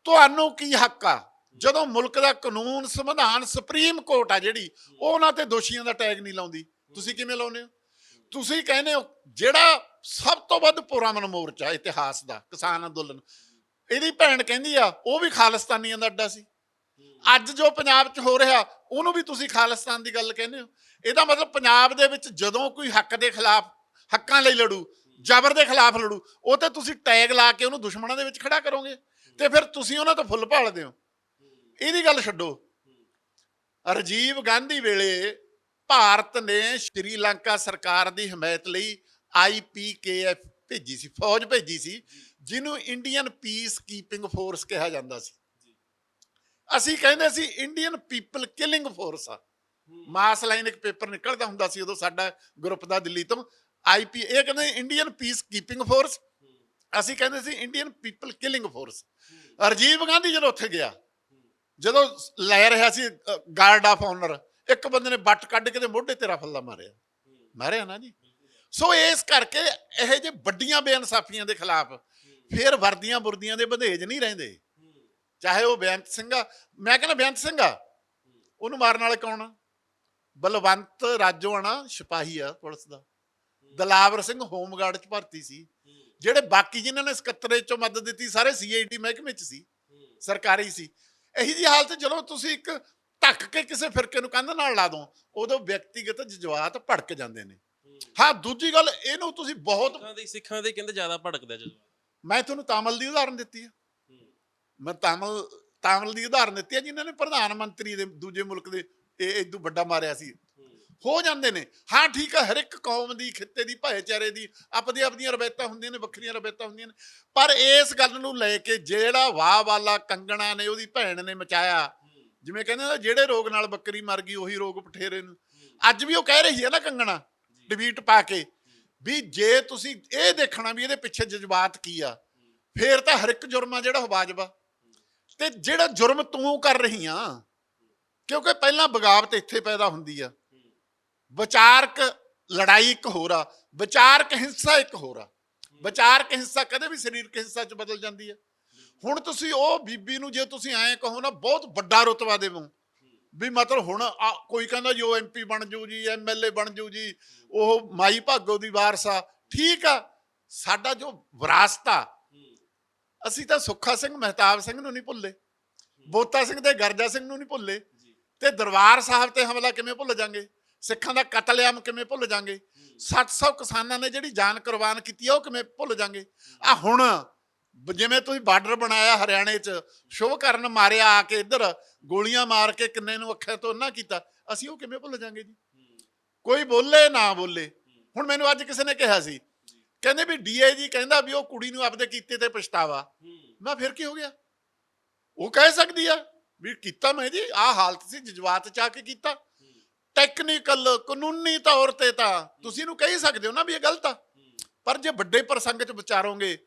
ਤੁਹਾਨੂੰ ਕੀ ਹੱਕ ਆ? ਜਦੋਂ ਮੁਲਕ ਦਾ ਕਾਨੂੰਨ ਸੰਵਿਧਾਨ ਸੁਪਰੀਮ ਕੋਰਟ ਆ ਜਿਹੜੀ, ਉਹ ਉਹਨਾਂ ਤੇ ਦੋਸ਼ੀਆਂ ਦਾ ਟੈਗ ਨਹੀਂ ਲਾਉਂਦੀ। ਤੁਸੀਂ ਕਿਵੇਂ ਲਾਉਂਦੇ ਹੋ? ਤੁਸੀਂ ਕਹਿੰਦੇ ਹੋ, ਜਿਹੜਾ ਸਭ ਤੋਂ ਵੱਧ ਪੁਰਾਮਨ ਮੋਰਚਾ ਇਤਿਹਾਸ ਦਾ, ਕਿਸਾਨ ਅੰਦੋਲਨ, ਇਹਦੀ ਭੈਣ ਕਹਿੰਦੀ ਆ, ਉਹ ਵੀ ਖਾਲਿਸਤਾਨੀਆਂ ਦਾ ਅੱਡਾ ਸੀ। ਅੱਜ ਜੋ ਪੰਜਾਬ 'ਚ ਹੋ ਰਿਹਾ, ਉਹਨੂੰ ਵੀ ਤੁਸੀਂ ਖਾਲਿਸਤਾਨ ਦੀ ਗੱਲ ਕਹਿੰਦੇ ਹੋ। ਇਹਦਾ ਮਤਲਬ ਪੰਜਾਬ ਦੇ ਵਿੱਚ ਜਦੋਂ ਕੋਈ ਹੱਕ ਦੇ ਖਿਲਾਫ ਹੱਕਾਂ ਲਈ ਲੜੂ, ਜ਼ਬਰ ਦੇ ਖਿਲਾਫ ਲੜੂ, ਉਹ ਤੇ ਤੁਸੀਂ ਟੈਗ ਲਾ ਕੇ ਉਹਨੂੰ ਦੁਸ਼ਮਣਾਂ ਦੇ ਵਿੱਚ ਖੜਾ ਕਰੋਗੇ। ਤੇ ਫਿਰ ਤੁਸੀਂ ਉਹਨਾਂ ਤੋਂ ਫੁੱਲ ਭਾਲਦੇ ਹੋ। ਇਹਦੀ ਗੱਲ ਛੱਡੋ। ਰਾਜੀਵ ਗਾਂਧੀ ਵੇਲੇ ਭਾਰਤ ਨੇ ਸ਼੍ਰੀਲੰਕਾ ਸਰਕਾਰ ਦੀ ਹਮਾਇਤ ਲਈ ਆਈਪੀਕੇਐਫ ਭੇਜੀ ਸੀ, ਫੌਜ ਭੇਜੀ ਸੀ, ਜਿਹਨੂੰ ਇੰਡੀਅਨ ਪੀਸ ਕੀਪਿੰਗ ਫੋਰਸ ਕਿਹਾ ਜਾਂਦਾ ਸੀ। ਅਸੀਂ ਕਹਿੰਦੇ ਸੀ ਇੰਡੀਅਨ ਪੀਪਲ ਕਿਲਿੰਗ ਫੋਰਸ ਆ। ਮਾਸ ਲਾਈਨ ਇੱਕ ਪੇਪਰ ਨਿਕਲਦਾ ਹੁੰਦਾ ਸੀ ਉਦੋਂ ਸਾਡਾ ਗਰੁੱਪ ਦਾ ਦਿੱਲੀ ਤੋਂ ਆਈਪੀ ਇਹ ਕਹਿੰਦੇ ਇੰਡੀਅਨ ਪੀਸ ਕੀਪਿੰਗ ਫੋਰਸ ਅਸੀਂ ਕਹਿੰਦੇ ਸੀ Indian people killing force Rajiv Gandhi ਜਦੋਂ ਉੱਥੇ ਗਿਆ ਜਦੋਂ ਲੈ ਰਿਹਾ ਸੀ ਗਾਰਡ ਆਫ ਆਨਰ ਇੱਕ ਬੰਦੇ ਨੇ ਬੱਟ ਕੱਢ ਕੇ ਤੇ ਮੋਢੇ ਤੇ ਰਫਲ ਮਾਰਿਆ। ਮਾਰਿਆ ਨਾ ਜੀ। ਸੋ ਇਸ ਕਰਕੇ ਇਹ ਜੇ ਵੱਡੀਆਂ ਬੇਇਨਸਾਫੀਆਂ ਦੇ ਖਿਲਾਫ ਫਿਰ ਵਰਦੀਆਂ ਬੁਰਦੀਆਂ ਦੇ ਵਧੇਜ ਨਹੀਂ ਰਹਿੰਦੇ। ਚਾਹੇ ਉਹ ਬੇਅੰਤ ਸਿੰਘ ਆ। ਮੈਂ ਕਹਿੰਦਾ ਬੇਅੰਤ ਸਿੰਘ ਆ। ਉਹਨੂੰ ਮਾਰਨ ਵਾਲੇ ਕੌਣ ਆ? ਬਲਵੰਤ ਰਾਜੋਆਣਾ ਸਿਪਾਹੀ ਆ ਪੁਲਿਸ ਦਾ। ਦਲਾਵਰ ਸਿੰਘ ਹੋਮਗਾਰਡ ਚ ਭਰਤੀ ਸੀ। ਜਿਹੜੇ ਬਾਕੀ ਜਿਨ੍ਹਾਂ ਨੇ ਸਕੱਤਰੇ ਚੋਂ ਮਦਦ ਦਿੱਤੀ, ਸਾਰੇ ਸੀਆਈਡੀ ਮਹਿਕਮੇ ਚ ਸੀ। ਸਰਕਾਰੀ ਸੀ। ਇਹੀ ਜੀ ਹਾਲਤ ਜਦੋਂ ਤੁਸੀਂ ਇੱਕ ਧੱਕ ਕੇ ਕਿਸੇ ਫਿਰਕੇ ਨੂੰ ਕੰਧ ਨਾਲ ਲਾ ਦੋ ਉਦੋਂ ਵਿਅਕਤੀਗਤ ਜਜ਼ਬਾਤ ਭੜਕ ਜਾਂਦੇ ਨੇ। ਹਾਂ। ਦੂਜੀ ਗੱਲ ਇਹਨੂੰ ਤੁਸੀਂ ਬਹੁਤ ਸਿੱਖਾਂ ਦੇ ਸਿੱਖਾਂ ਦੇ ਕਹਿੰਦੇ ਜ਼ਿਆਦਾ ਭੜਕਦਾ ਜਦੋਂ ਮੈਂ ਤੁਹਾਨੂੰ ਤਾਮਲ ਦੀ ਉਦਾਹਰਨ ਦਿੱਤੀ ਆ। ਮੈਂ ਤਾਮਲ ਤਾਮਲ ਦੀ ਉਦਾਹਰਨ ਦਿੱਤੀ ਆ ਜਿਨ੍ਹਾਂ ਨੇ ਪ੍ਰਧਾਨ ਮੰਤਰੀ ਦੇ ਦੂਜੇ ਮੁਲਕ ਦੇ ਇਹ ਇਦੋਂ ਵੱਡਾ ਮਾਰਿਆ ਸੀ। ਹੋ ਜਾਂਦੇ ਨੇ। ਹਾਂ, ਠੀਕ ਆ ਹਰ ਇੱਕ ਕੌਮ ਦੀ, ਖਿੱਤੇ ਦੀ, ਭਾਈਚਾਰੇ ਦੀ, ਆਪਦੀ ਆਪਦੀਆਂ ਰਵਾਇਤਾਂ ਹੁੰਦੀਆਂ ਨੇ, ਵੱਖਰੀਆਂ ਰਵਾਇਤਾਂ ਹੁੰਦੀਆਂ ਨੇ। ਪਰ ਇਸ ਗੱਲ ਨੂੰ ਲੈ ਕੇ ਜਿਹੜਾ ਵਾਹ ਵਾਲਾ ਕੰਗਣਾ ਨੇ, ਉਹਦੀ ਭੈਣ ਨੇ ਮਚਾਇਆ, ਜਿਵੇਂ ਕਹਿੰਦੇ ਨੇ, ਜਿਹੜੇ ਰੋਗ ਨਾਲ ਬੱਕਰੀ ਮਰ ਗਈ, ਉਹੀ ਰੋਗ ਪਠੇਰੇ ਨੂੰ। ਅੱਜ ਵੀ ਉਹ ਕਹਿ ਰਹੀ ਹੈ ਨਾ ਕੰਗਣਾ, ਡਿਬੀਟ ਪਾ ਕੇ, ਵੀ ਜੇ ਤੁਸੀਂ ਇਹ ਦੇਖਣਾ ਵੀ ਇਹਦੇ ਪਿੱਛੇ ਜਜ਼ਬਾਤ ਕੀ ਆ, ਫੇਰ ਤਾਂ ਹਰ ਇੱਕ ਜੁਰਮ ਆ ਜਿਹੜਾ ਉਹ ਵਾਜਬਾ ਤੇ ਜਿਹੜਾ ਜੁਰਮ ਤੂੰ ਕਰ ਰਹੀ ਆ, ਕਿਉਂਕਿ ਪਹਿਲਾਂ ਬਗਾਵਤ ਇੱਥੇ ਪੈਦਾ ਹੁੰਦੀ ਆ। ਵਿਚਾਰਕ ਲੜਾਈ ਇੱਕ ਹੋਰ ਆ, ਵਿਚਾਰਕ ਹਿੰਸਾ ਇੱਕ ਹੋਰ ਆ। ਵਿਚਾਰਕ ਹਿੰਸਾ ਕਦੇ ਵੀ ਸਰੀਰਕ ਹਿੰਸਾ ਚ ਬਦਲ ਜਾਂਦੀ ਹੈ ਹੁਣ ਤੁਸੀਂ ਉਹ ਬੀਬੀ ਨੂੰ ਜੇ ਤੁਸੀਂ ਐਂ ਕਹੋ ਨਾ, ਬਹੁਤ ਵੱਡਾ ਰੁਤਬਾ ਦੇਵੋ। ਵੀ ਮਤਲਬ ਹੁਣ ਆ- ਕੋਈ ਕਹਿੰਦਾ ਜੋ ਉਹ ਐਮਪੀ ਬਣ ਜੂ ਜੀ ਐਮਐਲਏ ਬਣ ਜੂ ਜੀ, ਉਹ ਮਾਈ ਭਾਗੋ ਦੀ ਵਾਰਸ ਆ। ਠੀਕ ਆ, ਸਾਡਾ ਜੋ ਵਿਰਾਸਤ ਆ, ਅਸੀਂ ਤਾਂ ਸੁੱਖਾ ਸਿੰਘ, ਮਹਿਤਾਬ ਸਿੰਘ ਨੂੰ ਨਹੀਂ ਭੁੱਲੇ। ਬੋਤਾ ਸਿੰਘ ਤੇ ਗਰਜਾ ਸਿੰਘ ਨੂੰ ਨਹੀਂ ਭੁੱਲੇ। ਤੇ ਦਰਬਾਰ ਸਾਹਿਬ ਤੇ ਹਮਲਾ ਕਿਵੇਂ ਭੁੱਲ ਜਾਾਂਗੇ? ਸਿੱਖਾਂ ਦਾ ਕਤਲੇਆਮ ਕਿਵੇਂ ਭੁੱਲ ਜਾਾਂਗੇ? 700 ਕਿਸਾਨਾਂ ਨੇ ਜਿਹੜੀ ਜਾਨ ਕੁਰਬਾਨ ਕੀਤੀ ਆ, ਉਹ ਕਿਵੇਂ ਭੁੱਲ ਜਾਾਂਗੇ? ਆ ਹੁਣ ਜਿਵੇਂ ਤੁਸੀਂ ਬਾਰਡਰ ਬਣਾਇਆ ਹਰਿਆਣੇ 'ਚ, ਸ਼ੁਭ ਕਰਨ ਮਾਰਿਆ ਆ ਕੇ ਇੱਧਰ, ਗੋਲੀਆਂ ਮਾਰ ਕੇ ਕਿੰਨੇ ਨੂੰ ਅੱਖਾਂ ਤੋਂ ਨਾ ਕੀਤਾ, ਅਸੀਂ ਉਹ ਕਿਵੇਂ ਭੁੱਲ ਜਾਾਂਗੇ ਜੀ? ਕੋਈ ਬੋਲੇ ਨਾ ਬੋਲੇ। ਹੁਣ ਮੈਨੂੰ ਅੱਜ ਕਿਸੇ ਨੇ ਕਿਹਾ ਸੀ, ਕਹਿੰਦੇ ਵੀ ਡੀਆਈਜੀ ਕਹਿੰਦਾ ਵੀ ਉਹ ਕੁੜੀ ਨੂੰ ਆਪਦੇ ਕੀਤੇ ਤੇ ਪਛਤਾਵਾ। ਮੈਂ ਫਿਰ ਕੀ ਹੋ ਗਿਆ? ਉਹ ਕਹਿ ਸਕਦੀ ਆ ਵੀ ਕੀਤਾ ਮੈਂ ਜੀ ਆ ਹਾਲਤ ਸੀ, ਜਜ਼ਬਾਤ ਚ ਆ ਕੇ ਕੀਤਾ। ਟੈਕਨੀਕਲ ਕਾਨੂੰਨੀ ਤੌਰ ਤੇ ਤਾਂ ਤੁਸੀਂ ਨੂੰ ਕਹਿ ਸਕਦੇ ਹੋ ਨਾ ਵੀ ਇਹ ਗਲਤ ਆ। ਪਰ ਜੇ ਵੱਡੇ ਪ੍ਰਸੰਗ ਚ ਵਿਚਾਰੋਗੇ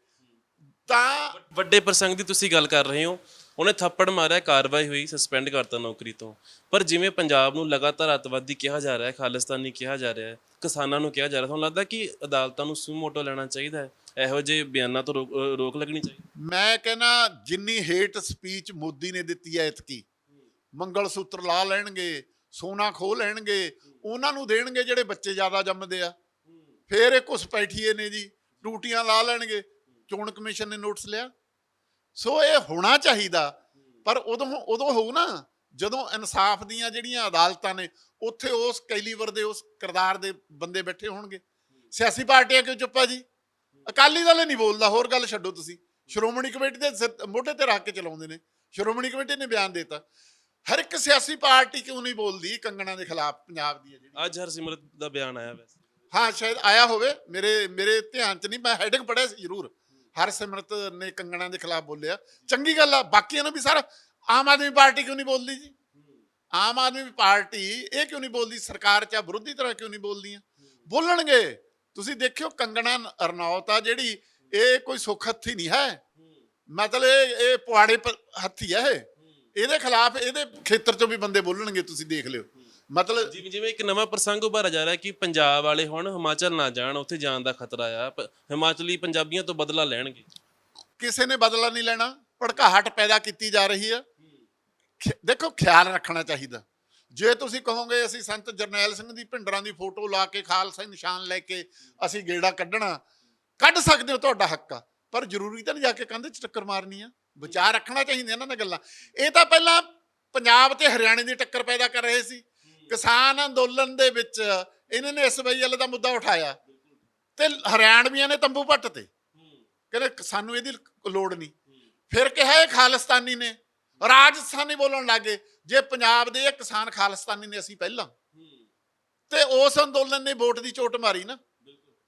ਤਾਂ ਵੱਡੇ ਪ੍ਰਸੰਗ ਦੀ ਤੁਸੀਂ ਗੱਲ ਕਰ ਰਹੇ ਹੋ। ਉਹਨੇ ਥੱਪੜ ਮਾਰਿਆ ਕਾਰਵਾਈ ਹੋਈ ਸਸਪੈਂਡ ਕਰਤਾ ਨੌਕਰੀ ਤੋਂ। ਪਰ ਜਿਵੇਂ ਪੰਜਾਬ ਨੂੰ ਲਗਾਤਾਰ ਅੱਤਵਾਦੀ ਕਿਹਾ ਜਾ ਰਿਹਾ ਹੈ ਖਾਲਿਸਤਾਨੀ ਕਿਹਾ ਜਾ ਰਿਹਾ ਹੈ ਕਿਸਾਨਾਂ ਨੂੰ ਕਿਹਾ ਜਾ ਰਿਹਾ ਤੁਹਾਨੂੰ ਲੱਗਦਾ ਕਿ ਅਦਾਲਤਾਂ ਨੂੰ ਸੂ ਮੋਟੋ ਲੈਣਾ ਚਾਹੀਦਾ ਹੈ? ਇਹੋ ਜਿਹੇ ਬਿਆਨਾਂ ਤੋਂ ਰੋਕ ਲੱਗਣੀ ਚਾਹੀਦੀ ਮੈਂ ਕਹਿੰਦਾ ਜਿੰਨੀ ਹੇਟ ਸਪੀਚ ਮੋਦੀ ਨੇ ਦਿੱਤੀ ਹੈ ਇਤਕੀ ਮੰਗਲ ਸੂਤਰ ਲਾ ਲੈਣਗੇ ਸੋਨਾ ਖੋਹ ਲੈਣਗੇ ਉਹਨਾਂ ਨੂੰ ਦੇਣਗੇ ਜਿਹੜੇ ਬੱਚੇ ਜ਼ਿਆਦਾ ਜੰਮਦੇ ਆ। ਫੇਰ ਇਹ ਕੁਸ ਪੈਠੀਏ ਨੇ ਜੀ ਟੂਟੀਆਂ ਲਾ ਲੈਣਗੇ ਚੋਣ ਕਮਿਸ਼ਨ ਨੇ ਨੋਟਿਸ ਲਿਆ। ਸੋ ਇਹ ਹੋਣਾ ਚਾਹੀਦਾ ਪਰ ਉਦੋਂ ਉਦੋਂ ਹੋਊ ਨਾ ਜਦੋਂ ਇਨਸਾਫ ਦੀਆਂ ਜਿਹੜੀਆਂ ਅਦਾਲਤਾਂ ਨੇ ਉੱਥੇ ਉਸ ਕੈਲੀਵਰ ਦੇ ਉਸ ਕਿਰਦਾਰ ਦੇ ਬੰਦੇ ਬੈਠੇ ਹੋਣਗੇ। ਸਿਆਸੀ ਪਾਰਟੀਆਂ ਕਿਉਂ ਚੁੱਪ ਆ ਜੀ ਅਕਾਲੀ ਦਲ ਨਹੀਂ ਬੋਲਦਾ ਹੋਰ ਗੱਲ ਛੱਡੋ ਤੁਸੀਂ। ਸ਼੍ਰੋਮਣੀ ਕਮੇਟੀ ਦੇ ਮੋਢੇ ਤੇ ਰੱਖ ਕੇ ਚਲਾਉਂਦੇ ਨੇ। ਸ਼੍ਰੋਮਣੀ ਕਮੇਟੀ ਨੇ ਬਿਆਨ ਦਿੱਤਾ। ਹਰ ਇੱਕ ਸਿਆਸੀ ਪਾਰਟੀ ਕਿਉਂ ਨਹੀਂ ਬੋਲਦੀ ਕੰਗਣਾ ਦੇ ਖਿਲਾਫ ਪੰਜਾਬ ਦੀ ਹੈ ਜਿਹੜੀ? ਅੱਜ ਹਰਸਿਮਰਤ ਦਾ ਬਿਆਨ ਆਇਆ ਵੈਸੇ। ਹਾਂ ਸ਼ਾਇਦ ਆਇਆ ਹੋਵੇ। ਮੇਰੇ ਮੇਰੇ ਧਿਆਨ ਚ ਨਹੀਂ ਮੈਂ ਹੈਡਿੰਗ ਪੜਿਆ ਸੀ ਜ਼ਰੂਰ। ਹਰਸਿਮਰਤ ਨੇ ਕੰਗਣਾ ਦੇ ਖਿਲਾਫ ਬੋਲਿਆ। ਚੰਗੀ ਗੱਲ ਆ ਬਾਕੀਆਂ ਨੂੰ ਵੀ ਸਰ ਆਮ ਆਦਮੀ ਪਾਰਟੀ ਕਿਉਂ ਨਹੀਂ ਬੋਲਦੀ ਜੀ? ਆਮ ਆਦਮੀ ਪਾਰਟੀ ਇਹ ਕਿਉਂ ਨਹੀਂ ਬੋਲਦੀ? ਸਰਕਾਰ ਚ ਵਿਰੋਧੀ ਤਰ੍ਹਾਂ ਕਿਉਂ ਨਹੀਂ ਬੋਲਦੀਆਂ? ਬੋਲਣਗੇ। ਤੁਸੀਂ ਦੇਖਿਓ ਕੰਗਣਾ ਰਣੌਤ ਆ ਜਿਹੜੀ ਇਹ ਕੋਈ ਸੁੱਖ ਹੱਥੀ ਨਹੀਂ ਹੈ। ਮਤਲਬ ਇਹ ਇਹ ਪੁਆੜੇ ਹੱਥੀ ਹੈ ਇਹ। ਇਹਦੇ ਖਿਲਾਫ ਇਹਦੇ ਖੇਤਰ ਚੋਂ ਵੀ ਬੰਦੇ ਬੋਲਣਗੇ ਤੁਸੀਂ ਦੇਖ ਲਿਓ। ਮਤਲਬ ਜਿਵੇਂ ਜਿਵੇਂ ਇੱਕ ਨਵਾਂ ਪ੍ਰਸੰਗ ਉਭਾਰਿਆ ਜਾ ਰਿਹਾ ਕਿ ਪੰਜਾਬ ਵਾਲੇ ਹੁਣ ਹਿਮਾਚਲ ਨਾ ਜਾਣ ਉੱਥੇ ਜਾਣ ਦਾ ਖਤਰਾ ਆ। ਪ- ਹਿਮਾਚਲੀ ਪੰਜਾਬੀਆਂ ਤੋਂ ਬਦਲਾ ਲੈਣਗੇ। ਕਿਸੇ ਨੇ ਬਦਲਾ ਨਹੀਂ ਲੈਣਾ ਭੜਕਾਹਟ ਪੈਦਾ ਕੀਤੀ ਜਾ ਰਹੀ ਹੈ ਖਿ- ਦੇਖੋ ਖਿਆਲ ਰੱਖਣਾ ਚਾਹੀਦਾ। ਜੇ ਤੁਸੀਂ ਕਹੋਗੇ ਅਸੀਂ ਸੰਤ ਜਰਨੈਲ ਸਿੰਘ ਦੀ ਭਿੰਡਰਾਂ ਦੀ ਫੋਟੋ ਲਾ ਕੇ ਖਾਲਸਾ ਨਿਸ਼ਾਨ ਲੈ ਕੇ ਅਸੀਂ ਗੇੜਾ ਕੱਢਣਾ ਕੱਢ ਸਕਦੇ ਹੋ ਤੁਹਾਡਾ ਹੱਕ ਆ। ਪਰ ਜ਼ਰੂਰੀ ਤਾਂ ਨਹੀਂ ਜਾ ਕੇ ਕੰਧ 'ਚ ਟੱਕਰ ਮਾਰਨੀ ਆ। ਵਿਚਾਰ ਰੱਖਣਾ ਚਾਹੀਦਾ ਇਹਨਾਂ ਦੀਆਂ ਗੱਲਾਂ। ਇਹ ਤਾਂ ਪਹਿਲਾਂ ਪੰਜਾਬ ਤੇ ਹਰਿਆਣੇ ਦੀ ਟੱਕਰ ਪੈਦਾ ਕਰ ਰਹੇ ਸੀ। ਕਿਸਾਨ ਅੰਦੋਲਨ ਦੇ ਵਿੱਚ ਇਹਨਾਂ ਨੇ ਐਸਵਾਈਐਲ ਦਾ ਮੁੱਦਾ ਉਠਾਇਆ। ਤੇ ਹਰਿਆਣਵੀਆਂ ਨੇ ਤੰਬੂ ਪੱਟ ਤੇ। ਕਹਿੰਦੇ ਸਾਨੂੰ ਇਹਦੀ ਲੋੜ ਨਹੀਂ। ਫਿਰ ਕਿਹਾ ਇਹ ਖਾਲਿਸਤਾਨੀ ਨੇ। ਰਾਜਸਥਾਨੀ ਬੋਲਣ ਲੱਗੇ ਜੇ ਪੰਜਾਬ ਦੇ ਇਹ ਕਿਸਾਨ ਖਾਲਿਸਤਾਨੀ ਨੇ ਅਸੀਂ ਪਹਿਲਾਂ। ਤੇ ਉਸ ਅੰਦੋਲਨ ਨੇ ਵੋਟ ਦੀ ਚੋਟ ਮਾਰੀ ਨਾ।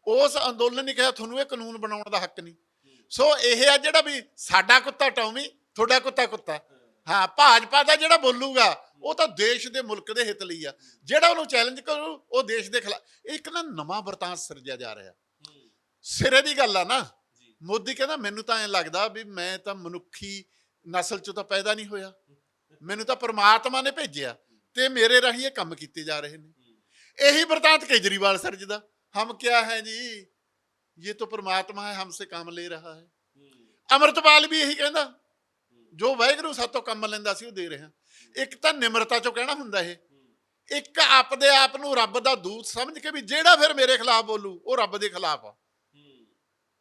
ਉਸ ਅੰਦੋਲਨ ਨੇ ਕਿਹਾ ਤੁਹਾਨੂੰ ਇਹ ਕਾਨੂੰਨ ਬਣਾਉਣ ਦਾ ਹੱਕ ਨਹੀਂ। ਸੋ ਇਹ ਆ ਜਿਹੜਾ ਵੀ ਸਾਡਾ ਕੁੱਤਾ ਟੌਮੀ, ਤੁਹਾਡਾ ਕੁੱਤਾ ਕੁੱਤਾ। ਹਾਂ, ਭਾਜਪਾ ਦਾ ਜਿਹੜਾ ਬੋਲੂਗਾ, ਉਹ ਤਾਂ ਦੇਸ਼ ਦੇ ਮੁਲਕ ਦੇ ਹਿੱਤ ਲਈ ਆ। ਜਿਹੜਾ ਉਹਨੂੰ ਚੈਲੰਜ ਕਰੂ, ਉਹ ਦੇਸ਼ ਦੇ ਖਿਲਾਫ। ਇੱਕ ਨਾ ਨਵਾਂ ਵਰਤਾਂਤ ਸਿਰਜਿਆ ਜਾ ਰਿਹਾ। ਸਿਰੇ ਦੀ ਗੱਲ ਆ ਨਾ। ਮੋਦੀ ਕਹਿੰਦਾ, ਮੈਨੂੰ ਤਾਂ ਐਂ ਲੱਗਦਾ ਵੀ ਮੈਂ ਤਾਂ ਮਨੁੱਖੀ ਨਸਲ ਚੋਂ ਤਾਂ ਪੈਦਾ ਨਹੀਂ ਹੋਇਆ। ਮੈਨੂੰ ਤਾਂ ਪ੍ਰਮਾਤਮਾ ਨੇ ਭੇਜਿਆ ਤੇ ਮੇਰੇ ਰਾਹੀਂ ਇਹ ਕੰਮ ਕੀਤੇ ਜਾ ਰਹੇ ਨੇ। ਇਹੀ ਵਰਤਾਂਤ ਕੇਜਰੀਵਾਲ ਸਿਰਜਦਾ ਹਮ ਕਿਆ ਹੈ ਜੀ? ਇਹ ਤਾਂ ਪ੍ਰਮਾਤਮਾ ਹੈ ਹਮਸੇ ਕੰਮ ਲੈ ਰਹਾ ਹੈ। ਅਮਰਤਪਾਲ ਵੀ ਇਹੀ ਕਹਿੰਦਾ ਜੋ ਵਾਹਿਗੁਰੂ ਸਾਤੋਂ ਕੰਮ ਲੈਂਦਾ ਸੀ ਉਹ ਦੇ ਰਿਹਾ। ਇੱਕ ਤਾਂ ਨਿਮਰਤਾ ਚੋਂ ਕਹਿਣਾ ਹੁੰਦਾ ਇਹ। ਇੱਕ ਆਪਦੇ ਆਪ ਨੂੰ ਰੱਬ ਦਾ ਦੂਤ ਸਮਝ ਕੇ ਵੀ ਜਿਹੜਾ ਫਿਰ ਮੇਰੇ ਖਿਲਾਫ ਬੋਲੂ ਉਹ ਰੱਬ ਦੇ ਖਿਲਾਫ ਆ।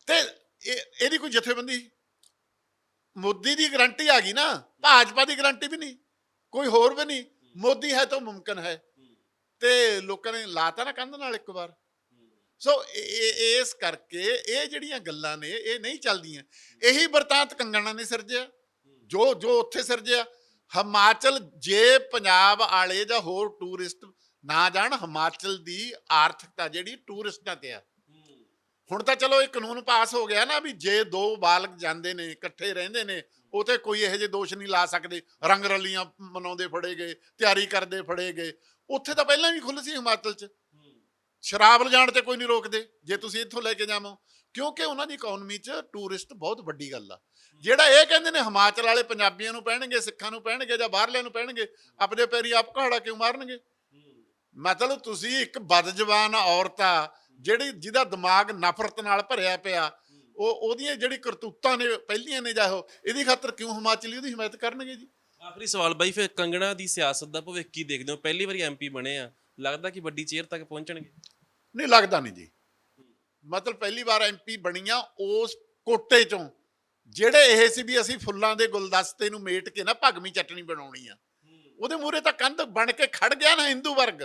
ਤੇ ਇਹ ਇਹਦੀ ਕੋਈ ਜਥੇਬੰਦੀ ਮੋਦੀ ਦੀ ਗਰੰਟੀ ਆ ਗਈ ਨਾ ਭਾਜਪਾ ਦੀ ਗਰੰਟੀ ਵੀ ਨਹੀਂ ਕੋਈ ਹੋਰ ਵੀ ਨਹੀਂ। ਮੋਦੀ ਹੈ ਤਾਂ ਮੁਮਕਨ ਹੈ। ਤੇ ਲੋਕਾਂ ਨੇ ਲਾਤਾ ਨਾ ਕੰਧ ਨਾਲ ਇੱਕ ਵਾਰ। ਸੋ ਇਸ ਕਰਕੇ ਇਹ ਜਿਹੜੀਆਂ ਗੱਲਾਂ ਨੇ ਇਹ ਨਹੀਂ ਚੱਲਦੀਆਂ। ਇਹੀ ਵਰਤਾਂਤ ਕੰਗਣਾ ਨੇ ਸਿਰਜਿਆ। ਜੋ ਜੋ ਉੱਥੇ ਸਿਰਜਿਆ। ਹਿਮਾਚਲ ਜੇ ਪੰਜਾਬ ਵਾਲੇ ਜਾਂ ਹੋਰ ਟੂਰਿਸਟ ਨਾ ਜਾਣ ਹਿਮਾਚਲ ਦੀ ਆਰਥਿਕਤਾ ਜਿਹੜੀ ਟੂਰਿਸਟਾਂ ਤੇ ਆ। ਹੁਣ ਤਾਂ ਚਲੋ ਇਹ ਕਾਨੂੰਨ ਪਾਸ ਹੋ ਗਿਆ ਨਾ ਵੀ ਜੇ ਦੋ ਬਾਲਗ ਜਾਂਦੇ ਨੇ ਇਕੱਠੇ ਰਹਿੰਦੇ ਨੇ ਉਹ ਤੇ ਕੋਈ ਇਹੋ ਜਿਹੇ ਦੋਸ਼ ਨਹੀਂ ਲਾ ਸਕਦੇ। ਰੰਗ ਰਲੀਆਂ ਮਨਾਉਂਦੇ ਫੜੇ ਗਏ ਤਿਆਰੀ ਕਰਦੇ ਫੜੇ ਗਏ। ਉੱਥੇ ਤਾਂ ਪਹਿਲਾਂ ਵੀ ਖੁੱਲ੍ਹ ਸੀ ਹਿਮਾਚਲ 'ਚ। ਸ਼ਰਾਬ ਲਿਜਾਣ ਤੇ ਕੋਈ ਨਹੀਂ ਰੋਕਦੇ, ਜੇ ਤੁਸੀਂ ਇੱਥੋਂ ਲੈ ਕੇ ਜਾਵੋ। ਕਿਉਂਕਿ ਉਹਨਾਂ ਦੀ ਇਕਨੋਮੀ 'ਚ ਟੂਰਿਸਟ ਬਹੁਤ ਵੱਡੀ ਗੱਲ ਆ। ਜਿਹੜਾ ਇਹ ਕਹਿੰਦੇ ਨੇ ਹਿਮਾਚਲ ਵਾਲੇ ਪੰਜਾਬੀਆਂ ਨੂੰ ਪਹਿਣਗੇ, ਸਿੱਖਾਂ ਨੂੰ ਪਹਿਣਗੇ ਜਾਂ ਬਾਹਰਲਿਆਂ ਨੂੰ ਪਹਿਣਗੇ, ਆਪਣੇ ਪੈਰੀ ਆਪ ਕਹਾੜਾ ਕਿਉਂ ਮਾਰਨਗੇ? ਮਤਲਬ ਤੁਸੀਂ ਇੱਕ ਬਦਜਵਾਨ ਔਰਤ ਆ, ਜਿਹੜੀ ਜਿਹਦਾ ਦਿਮਾਗ ਨਫ਼ਰਤ ਨਾਲ ਭਰਿਆ ਪਿਆ, ਉਹ ਉਹਦੀਆਂ ਜਿਹੜੀ ਕਰਤੂਤਾਂ ਨੇ ਪਹਿਲੀਆਂ ਨੇ ਜਾਂ ਉਹ, ਇਹਦੀ ਖਾਤਰ ਕਿਉਂ ਹਿਮਾਚਲੀ ਉਹਦੀ ਹਿਮਾਇਤ ਕਰਨਗੇ ਜੀ? ਆਖਰੀ ਸਵਾਲ ਬਾਈ, ਫਿਰ ਕੰਗਣਾ ਦੀ ਸਿਆਸਤ ਦਾ ਭਵਿੱਖ ਕੀ ਦੇਖਦੇ ਹੋ? ਪਹਿਲੀ ਵਾਰੀ ਐਮਪੀ ਬਣੇ ਆ, ਲੱਗਦਾ ਕਿ ਵੱਡੀ ਚੇਅਰ ਤੱਕ ਪਹੁੰਚਣਗੇ। ਨਹੀਂ ਲੱਗਦਾ ਨਹੀਂ ਜੀ। ਮਤਲਬ ਪਹਿਲੀ ਵਾਰ ਐਮਪੀ ਬਣੀਆਂ ਉਸ ਕੋਟੇ ਚੋਂ। ਜਿਹੜੇ ਇਹ ਸੀ ਵੀ ਅਸੀਂ ਫੁੱਲਾਂ ਦੇ ਗੁਲਦਸਤੇ ਨੂੰ ਮੇਟ ਕੇ ਨਾ ਭਗਵੀ ਚਟਣੀ ਬਣਾਉਣੀ ਆ। ਉਹਦੇ ਮੂਹਰੇ ਤਾਂ ਕੰਧ ਬਣ ਕੇ ਖੜ ਗਿਆ ਨਾ ਹਿੰਦੂ ਵਰਗ।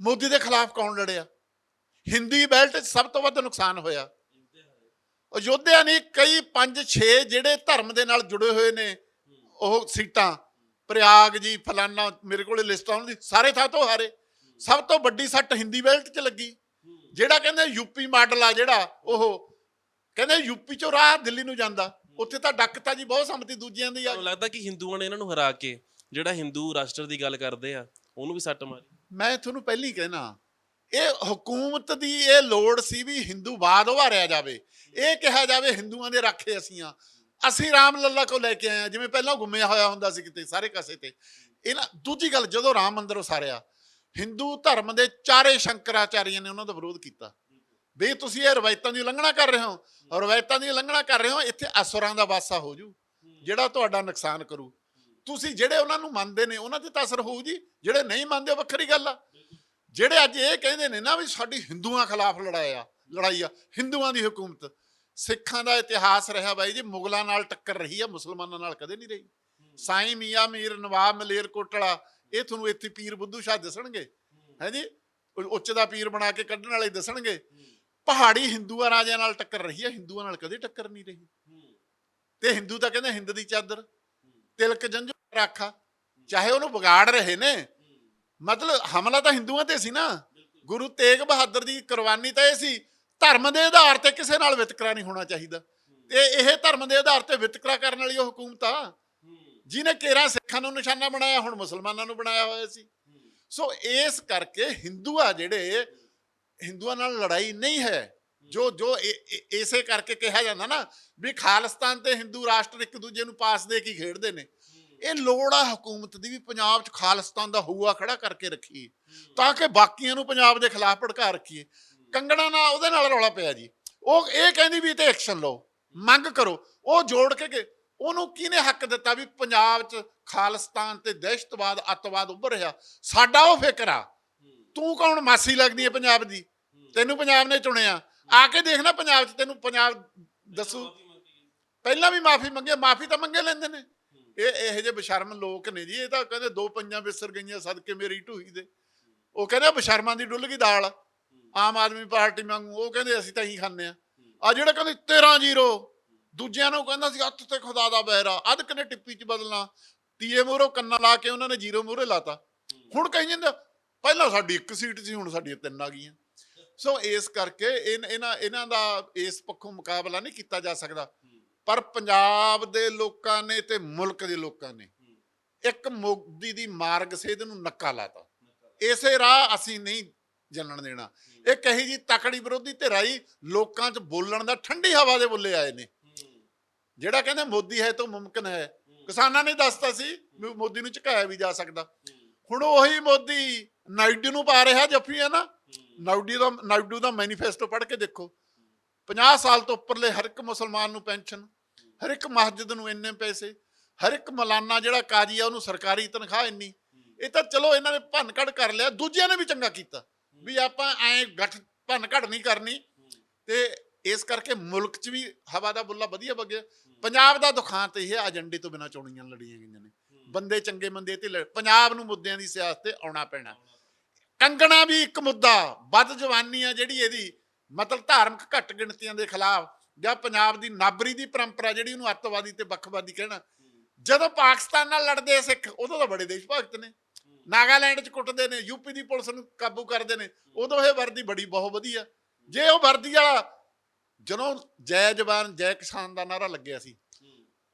ਮੋਦੀ ਦੇ ਖਿਲਾਫ ਕੌਣ ਲੜਿਆ? ਹਿੰਦੀ ਬੈਲਟ ਸਭ ਤੋਂ ਵੱਧ ਨੁਕਸਾਨ ਹੋਇਆ। ਅਯੋਧਿਆ ਨੇ ਕਈ 5-6 ਜਿਹੜੇ ਧਰਮ ਦੇ ਨਾਲ ਜੁੜੇ ਹੋਏ ਨੇ, ਉਹ ਸੀਟਾਂ, ਪ੍ਰਯਾਗ ਜੀ, ਫਲਾਨਾ, ਮੇਰੇ ਕੋਲੇ ਲਿਸਟ ਆਉਣ ਦੀ, ਸਾਰੇ ਥਾਂ ਤੋਂ ਹਾਰੇ। ਸਭ ਤੋਂ ਵੱਡੀ ਸੱਟ ਹਿੰਦੀ ਬੈਲਟ 'ਚ ਲੱਗੀ। ਜਿਹੜਾ ਕਹਿੰਦੇ ਯੂਪੀ ਮਾਡਲ ਆ ਜਿਹੜਾ ਉਹ ਕਹਿੰਦੇ ਯੂਪੀ ਚੋਂ ਰਾਹ ਦਿੱਲੀ ਨੂੰ ਜਾਂਦਾ। ਉੱਥੇ ਤਾਂ ਡੱਕਤਾ ਜੀ ਬਹੁਤ ਸੰਮਤੀ ਦੂਜਿਆਂ ਦੀ ਆ। ਲੱਗਦਾ ਕਿ ਹਿੰਦੂਆਂ ਨੇ ਇਹਨਾਂ ਨੂੰ ਹਰਾ ਕੇ ਜਿਹੜਾ ਹਿੰਦੂ ਰਾਸ਼ਟਰ ਦੀ ਗੱਲ ਕਰਦੇ ਆ ਉਹਨੂੰ ਵੀ ਸੱਟ ਮਾਰੀ? ਮੈਂ ਤੁਹਾਨੂੰ ਪਹਿਲਾਂ ਹੀ ਕਹਿਣਾ ਇਹ ਹਕੂਮਤ ਦੀ ਇਹ ਲੋੜ ਸੀ ਵੀ ਹਿੰਦੂਵਾਦ ਉਭਾਰਿਆ ਜਾਵੇ। ਇਹ ਕਿਹਾ ਜਾਵੇ ਹਿੰਦੂਆਂ ਦੇ ਰਾਖੇ ਅਸੀਂ ਆ। ਅਸੀਂ ਰਾਮ ਲੱਲਾ ਕੋ ਲੈ ਕੇ ਆਏ ਆ ਜਿਵੇਂ ਪਹਿਲਾਂ ਗੁੰਮਿਆ ਹੋਇਆ ਹੁੰਦਾ ਸੀ ਕਿਤੇ ਸਾਰੇ ਕਾਸੇ ਤੇ। ਇਹ ਨਾ ਦੂਜੀ ਗੱਲ ਜਦੋਂ ਰਾਮ ਮੰਦਿਰ ਉਸਾਰਿਆ ਹਿੰਦੂ ਧਰਮ ਦੇ ਚਾਰੇ ਸ਼ੰਕਰਾਚਾਰੀਆਂ ਨੇ ਉਹਨਾਂ ਦਾ ਵਿਰੋਧ ਕੀਤਾ। ਵੀ ਤੁਸੀਂ ਇਹ ਰਵਾਇਤਾਂ ਦੀ ਉਲੰਘਣਾ ਕਰ ਰਹੇ ਹੋ। ਰਵਾਇਤਾਂ ਦੀ ਉਲੰਘਣਾ ਕਰ ਰਹੇ ਹੋ, ਇੱਥੇ ਅਸੁਰਾਂ ਦਾ ਵਾਸਾ ਹੋ ਜੂ, ਜਿਹੜਾ ਤੁਹਾਡਾ ਨੁਕਸਾਨ ਕਰੂ। ਤੁਸੀਂ ਜਿਹੜੇ ਉਹਨਾਂ ਨੂੰ ਮੰਨਦੇ ਨੇ, ਉਹਨਾਂ ਤੇ ਤਾਂ ਅਸਰ ਹੋਊ ਜੀ, ਜਿਹੜੇ ਨਹੀਂ ਮੰਨਦੇ ਵੱਖਰੀ ਗੱਲ ਆ। ਜਿਹੜੇ ਅੱਜ ਇਹ ਕਹਿੰਦੇ ਨੇ ਨਾ ਵੀ ਸਾਡੀ ਹਿੰਦੂਆਂ ਖਿਲਾਫ ਲੜਾਈ ਆ ਲੜਾਈ ਆ, ਹਿੰਦੂਆਂ ਦੀ ਹਕੂਮਤ, ਸਿੱਖਾਂ ਦਾ ਇਤਿਹਾਸ ਰਿਹਾ ਬਾਈ ਜੀ, ਮੁਗਲਾਂ ਨਾਲ ਟੱਕਰ ਰਹੀ ਆ, ਮੁਸਲਮਾਨਾਂ ਨਾਲ ਕਦੇ ਨਹੀਂ ਰਹੀ। ਸਾਈਂ ਮੀਆਂ ਮੀਰ ਨਵਾਬ ਮਲੇਰ ਕੋਟਲਾ ਇਹ ਤੁਹਾਨੂੰ ਇੱਥੇ ਪੀਰ ਬੁੱਧੂ ਸ਼ਾਹ ਦੱਸਣਗੇ। ਹੈ। ਜੀ? ਉਹ ਉੱਚ ਦਾ ਪੀਰ ਬਣਾ ਕੇ ਕੱਢਣ ਵਾਲੇ ਦੱਸਣਗੇ। ਪਹਾੜੀ ਹਿੰਦੂਆਂ ਰਾਜਿਆਂ ਨਾਲ ਟੱਕਰ ਰਹੀ ਆ ਹਿੰਦੂਆਂ ਨਾਲ ਕਦੇ ਟੱਕਰ ਨਹੀਂ ਰਹੀ। ਤੇ ਹਿੰਦੂ ਤਾਂ ਕਹਿੰਦੇ ਹਿੰਦ ਦੀ ਚਾਦਰ ਤਿਲਕ ਜੰਝੂ ਰਾਖਾ। ਚਾਹੇ ਉਹਨੂੰ ਵਿਗਾੜ ਰਹੇ ਨੇ। ਮਤਲਬ ਹਮਲਾ ਤਾਂ ਹਿੰਦੂਆਂ ਤੇ ਸੀ ਨਾ। ਗੁਰੂ ਤੇਗ ਬਹਾਦਰ ਦੀ ਕੁਰਬਾਨੀ ਤਾਂ ਇਹ ਸੀ। ਧਰਮ ਦੇ ਆਧਾਰ ਤੇ ਕਿਸੇ ਨਾਲ ਵਿਤਕਰਾ ਨਹੀਂ ਹੋਣਾ ਚਾਹੀਦਾ। ਤੇ ਇਹ ਧਰਮ ਦੇ ਆਧਾਰ ਤੇ ਵਿਤਕਰਾ ਕਰਨ ਵਾਲੀ ਉਹ ਹਕੂਮਤ ਆ। ਜਿਹਨੇ ਕੇਰਾ ਸਿੱਖਾਂ ਨੂੰ ਨਿਸ਼ਾਨਾ ਬਣਾਇਆ, ਹੁਣ ਮੁਸਲਮਾਨਾਂ ਨੂੰ ਬਣਾਇਆ ਹੋਇਆ ਸੀ। ਸੋ ਇਸ ਕਰਕੇ ਹਿੰਦੂ ਆ ਜਿਹੜੇ, ਹਿੰਦੂਆਂ ਨਾਲ ਲੜਾਈ ਨਹੀਂ ਹੈ। ਜੋ ਜੋ ਇਸੇ ਕਰਕੇ ਕਿਹਾ ਜਾਂਦਾ ਨਾ ਵੀ ਖਾਲਿਸਤਾਨ ਤੇ ਹਿੰਦੂ ਰਾਸ਼ਟਰ ਇੱਕ ਦੂਜੇ ਨੂੰ ਪਾਸ ਦੇ ਕੇ ਖੇਡਦੇ ਨੇ। ਇਹ ਲੋੜ ਆ ਹਕੂਮਤ ਦੀ ਵੀ ਪੰਜਾਬ 'ਚ ਖਾਲਿਸਤਾਨ ਦਾ ਹੂਆ ਖੜਾ ਕਰਕੇ ਰੱਖੀਏ। ਤਾਂ ਕਿ ਬਾਕੀਆਂ ਨੂੰ ਪੰਜਾਬ ਦੇ ਖਿਲਾਫ ਭੜਕਾ ਰੱਖੀਏ। ਕੰਗਣਾ ਨਾਲ ਉਹਦੇ ਨਾਲ ਰੌਲਾ ਪਿਆ ਜੀ। ਉਹ ਇਹ ਕਹਿੰਦੀ ਵੀ ਤੇ ਐਕਸ਼ਨ ਲਓ। ਮੰਗ ਕਰੋ। ਉਹ ਜੋੜ ਕੇ ਕਿ ਉਹਨੂੰ ਕਿਹਨੇ ਹੱਕ ਦਿੱਤਾ ਵੀ ਪੰਜਾਬ 'ਚ ਖਾਲਿਸਤਾਨ ਤੇ ਦਹਿਸ਼ਤਵਾਦ, ਅੱਤਵਾਦ ਉੱਭਰ ਰਿਹਾ? ਸਾਡਾ ਉਹ ਫਿਕਰ ਆ। ਤੂੰ ਕੌਣ? ਮਾਸੀ ਲੱਗਦੀ ਹੈ ਪੰਜਾਬ ਦੀ। ਤੈਨੂੰ ਪੰਜਾਬ ਨੇ ਚੁਣਿਆ। ਆ ਕੇ ਦੇਖਣਾ ਪੰਜਾਬ 'ਚ ਤੈਨੂੰ ਪੰਜਾਬ ਦੱਸੂ। ਪਹਿਲਾਂ ਵੀ ਮਾਫੀ ਮੰਗੇ ਮਾਫੀ ਤਾਂ ਮੰਗੇ ਲੈਂਦੇ ਨੇ। ਇਹ ਇਹੋ ਜਿਹੇ ਬਸ਼ਰਮ ਲੋਕ ਨੇ ਜੀ। ਇਹ ਤਾਂ ਕਹਿੰਦੇ ਦੋ ਪੰਜਾਂ ਵਿਸਰ ਗਈਆਂ ਸਦਕੇ ਮੇਰੀ ਢੂਹੀ ਦੇ। ਉਹ ਕਹਿੰਦੇ ਬਸ਼ਰਮਾਂ ਦੀ ਡੁੱਲ ਗਈ ਦਾਲ। ਆਮ ਆਦਮੀ ਪਾਰਟੀ ਵਾਂਗੂ। ਉਹ ਕਹਿੰਦੇ ਅਸੀਂ ਤਾਂ ਹੀ ਖਾਂਦੇ ਆ। ਆ ਜਿਹੜਾ ਕਹਿੰਦੇ 13 ਜ਼ੀਰੋ ਦੂਜਿਆਂ ਨੂੰ ਕਹਿੰਦਾ ਸੀ ਹੱਥ ਤੇ ਖੁਦਾ ਦਾ ਬਹਿਰਾ ਅੱਧ ਕਨੇ ਟਿੱਪੀ ਚ ਬਦਲਣਾ, ਤੀਏ ਮੂਹਰੋਂ ਕੰਨਾਂ ਲਾ ਕੇ ਉਹਨਾਂ ਨੇ ਜ਼ੀਰੋ ਮੂਹਰੇ ਲਾਤਾ। ਹੁਣ ਕਹੀ ਜਾਂਦਾ ਪਹਿਲਾਂ ਸਾਡੀ ਇੱਕ ਸੀਟ ਸੀ, ਹੁਣ ਸਾਡੀਆਂ ਤਿੰਨ ਆ ਗਈਆਂ। ਸੋ ਇਸ ਕਰਕੇ ਇਹਨਾਂ ਇਹਨਾਂ ਦਾ ਇਸ ਪੱਖੋਂ ਮੁਕਾਬਲਾ ਨਹੀਂ ਕੀਤਾ ਜਾ ਸਕਦਾ। ਪਰ ਪੰਜਾਬ ਦੇ ਲੋਕਾਂ ਨੇ ਤੇ ਮੁਲਕ ਦੇ ਲੋਕਾਂ ਨੇ ਇੱਕ ਮੋਦੀ ਦੀ ਮਾਰਗ ਸੇਧ ਨੂੰ ਨੱਕਾ ਲਾਤਾ। ਇਸੇ ਰਾਹ ਅਸੀਂ ਨਹੀਂ ਜਲਣ ਦੇਣਾ। ਇਹ ਕਹੀ ਜੀ ਤਕੜੀ ਵਿਰੋਧੀ ਧਿਰਾਈ ਲੋਕਾਂ 'ਚ ਬੋਲਣ ਦਾ ਠੰਡੀ ਹਵਾ ਦੇ ਬੁੱਲੇ ਆਏ ਨੇ। ਜਿਹੜਾ ਕਹਿੰਦੇ ਮੋਦੀ ਹੈ ਤਾਂ ਮੁਮਕਿਨ ਹੈ। ਕਿਸਾਨਾਂ ਨੇ ਦੱਸਤਾ ਸੀ ਵੀ ਮੋਦੀ ਨੂੰ ਝੁਕਾਇਆ ਵੀ ਜਾ ਸਕਦਾ। ਹੁਣ ਉਹੀ ਮੋਦੀ ਨਾਇਡੂ ਨੂੰ ਪਾ ਰਿਹਾ ਜੱਫੀ ਹੈ ਨਾ। ਨਾਇਡੂ ਦਾ ਨਾਇਡੂ ਦਾ ਮੈਨੀਫੈਸਟੋ ਪੜ੍ਹ ਕੇ ਦੇਖੋ। 50 ਸਾਲ ਤੋਂ ਉੱਪਰਲੇ ਹਰ ਇੱਕ ਮੁਸਲਮਾਨ ਨੂੰ ਪੈਨਸ਼ਨ ਹਰ ਇੱਕ ਮਸਜਿਦ ਨੂੰ ਇੰਨੇ ਪੈਸੇ ਹਰ ਇੱਕ ਮਲਾਨਾ ਜਿਹੜਾ ਕਾਜੀ ਆ ਉਹਨੂੰ ਸਰਕਾਰੀ ਤਨਖਾਹ ਇੰਨੀ। ਇਹ ਤਾਂ ਚਲੋ ਇਹਨਾਂ ਨੇ ਭੰਨ ਘੜ ਕਰ ਲਿਆ ਦੂਜਿਆਂ ਨੇ ਵੀ ਚੰਗਾ ਕੀਤਾ। ਵੀ ਆਪਾਂ ਐ ਗੱਠ ਭੰਨ ਘੜ ਨਹੀਂ ਕਰਨੀ ਤੇ ਇਸ ਕਰਕੇ ਮੁਲਕ 'ਚ ਵੀ ਹਵਾ ਦਾ ਬੁੱਲਾ ਵਧੀਆ ਵਗਿਆ। ਪੰਜਾਬ ਦਾ ਦੁਖਾਂਤ ਇਹ ਹੈ ਏਜੰਡੇ ਤੋਂ ਬਿਨਾਂ ਚੋਣੀਆਂ ਲੜੀਆਂ ਗਈਆਂ ਨੇ। ਬੰਦੇ ਚੰਗੇ ਮੰਦੇ ਤੇ ਪੰਜਾਬ ਨੂੰ ਮੁੱਦਿਆਂ ਦੀ ਸਿਆਸਤ ਤੇ ਆਉਣਾ ਪੈਣਾ। ਕੰਗਣਾ ਵੀ ਇੱਕ ਮੁੱਦਾ ਵੱਧ ਜਵਾਨੀ ਆ ਜਿਹੜੀ ਇਹਦੀ ਮਤਲਬ ਧਾਰਮਿਕ ਘੱਟ ਗਿਣਤੀਆਂ ਦੇ ਖਿਲਾਫ ਜਾਂ ਪੰਜਾਬ ਦੀ ਨਾਬਰੀ ਦੀ ਪਰੰਪਰਾ ਜਿਹੜੀ ਉਹਨੂੰ ਅੱਤਵਾਦੀ ਤੇ ਵੱਖਵਾਦੀ ਕਹਿਣਾ। ਜਦੋਂ ਪਾਕਿਸਤਾਨ ਨਾਲ ਲੜਦੇ ਸਿੱਖ ਉਦੋਂ ਤਾਂ ਬੜੇ ਦੇਸ਼ ਭਗਤ ਨੇ। ਨਾਗਾਲੈਂਡ 'ਚ ਕੁੱਟਦੇ ਨੇ ਯੂਪੀ ਦੀ ਪੁਲਿਸ ਨੂੰ ਕਾਬੂ ਕਰਦੇ ਨੇ ਉਦੋਂ ਇਹ ਵਰਦੀ ਬੜੀ ਬਹੁਤ ਵਧੀਆ। ਜੇ ਉਹ ਵਰਦੀ ਵਾਲਾ ਜਦੋਂ ਜੈ ਜਵਾਨ ਜੈ ਕਿਸਾਨ ਦਾ ਨਾਰਾ ਲੱਗਿਆ ਸੀ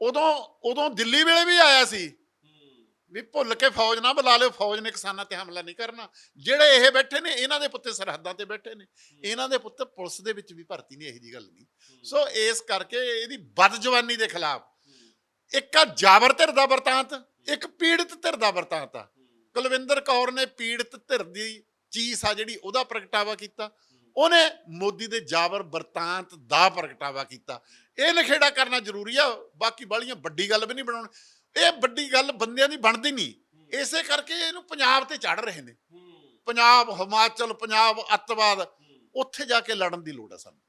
ਉਦੋਂ ਉਦੋਂ ਦਿੱਲੀ ਵੇਲੇ ਵੀ ਆਇਆ ਸੀ। ਵੀ ਭੁੱਲ ਕੇ ਫੌਜ ਨਾ ਬੁਲਾ ਲਿਓ ਫੌਜ ਨੇ ਕਿਸਾਨਾਂ ਤੇ ਹਮਲਾ ਨਹੀਂ ਕਰਨਾ। ਜਿਹੜੇ ਇਹ ਬੈਠੇ ਨੇ ਇਹਨਾਂ ਦੇ ਪੁੱਤੇ ਸਰਹੱਦਾਂ ਤੇ ਬੈਠੇ ਨੇ। ਇਹਨਾਂ ਦੇ ਪੁੱਤ ਪੁਲਿਸ ਦੇ ਵਿੱਚ ਵੀ ਭਰਤੀ ਨਹੀਂ ਇਹੋ ਜੀ ਗੱਲ ਨਹੀਂ। ਸੋ ਇਸ ਕਰਕੇ ਇਹਦੀ ਬਦ ਜਵਾਨੀ ਦੇ ਖਿਲਾਫ ਇੱਕ ਆ ਜਾਬਰ ਧਿਰ ਦਾ ਵਰਤਾਂਤ ਇੱਕ ਪੀੜਤ ਧਿਰ ਦਾ ਵਰਤਾਂਤ ਆ। ਕੁਲਵਿੰਦਰ ਕੌਰ ਨੇ ਪੀੜਤ ਧਿਰ ਦੀ ਚੀਜ਼ ਆ ਜਿਹੜੀ ਉਹਦਾ ਪ੍ਰਗਟਾਵਾ ਕੀਤਾ। ਉਹਨੇ ਮੋਦੀ ਦੇ ਜਾਬਰ ਵਰਤਾਂਤ ਦਾ ਪ੍ਰਗਟਾਵਾ ਕੀਤਾ। ਇਹ ਨਖੇੜਾ ਕਰਨਾ ਜ਼ਰੂਰੀ ਆ ਬਾਕੀ ਬਾਲੀਆਂ ਵੱਡੀ ਗੱਲ ਵੀ ਨਹੀਂ ਬਣਾਉਣੀ। ਇਹ ਵੱਡੀ ਗੱਲ ਬੰਦਿਆਂ ਦੀ ਬਣਦੀ ਨਹੀਂ। ਇਸੇ ਕਰਕੇ ਇਹਨੂੰ ਪੰਜਾਬ ਤੇ ਚੜ ਰਹੇ ਨੇ। ਪੰਜਾਬ ਹਿਮਾਚਲ ਪੰਜਾਬ ਅੱਤਵਾਦ ਉੱਥੇ ਜਾ ਕੇ ਲੜਨ ਦੀ ਲੋੜ ਆ ਸਾਨੂੰ।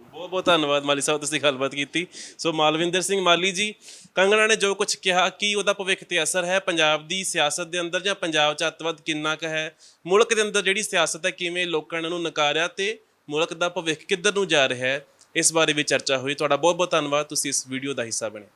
ਬਹੁਤ ਬਹੁਤ ਧੰਨਵਾਦ ਮਾਲੀ ਸਾਹਿਬ, ਤੁਸੀਂ ਗੱਲਬਾਤ ਕੀਤੀ। ਸੋ ਮਾਲਵਿੰਦਰ ਸਿੰਘ ਮਾਲੀ ਜੀ, ਕੰਗਣਾ ਨੇ ਜੋ ਕੁਝ ਕਿਹਾ, ਕਿ ਉਹਦਾ ਭਵਿੱਖ ਤੇ ਅਸਰ ਹੈ? ਪੰਜਾਬ ਦੀ ਸਿਆਸਤ ਦੇ ਅੰਦਰ ਜਾਂ ਪੰਜਾਬ 'ਚ ਅੱਤਵਾਦ ਕਿੰਨਾ ਕੁ ਹੈ? ਮੁਲਕ ਦੇ ਅੰਦਰ ਜਿਹੜੀ ਸਿਆਸਤ ਹੈ, ਕਿਵੇਂ ਲੋਕਾਂ ਨੇ ਉਹਨੂੰ ਨਕਾਰਿਆ ਤੇ ਮੁਲਕ ਦਾ ਭਵਿੱਖ ਕਿੱਧਰ ਨੂੰ ਜਾ ਰਿਹਾ ਹੈ? ਇਸ ਬਾਰੇ ਵੀ ਚਰਚਾ ਹੋਈ। ਤੁਹਾਡਾ ਬਹੁਤ ਬਹੁਤ ਧੰਨਵਾਦ, ਤੁਸੀਂ ਇਸ ਵੀਡੀਓ ਦਾ ਹਿੱਸਾ ਬਣੇ।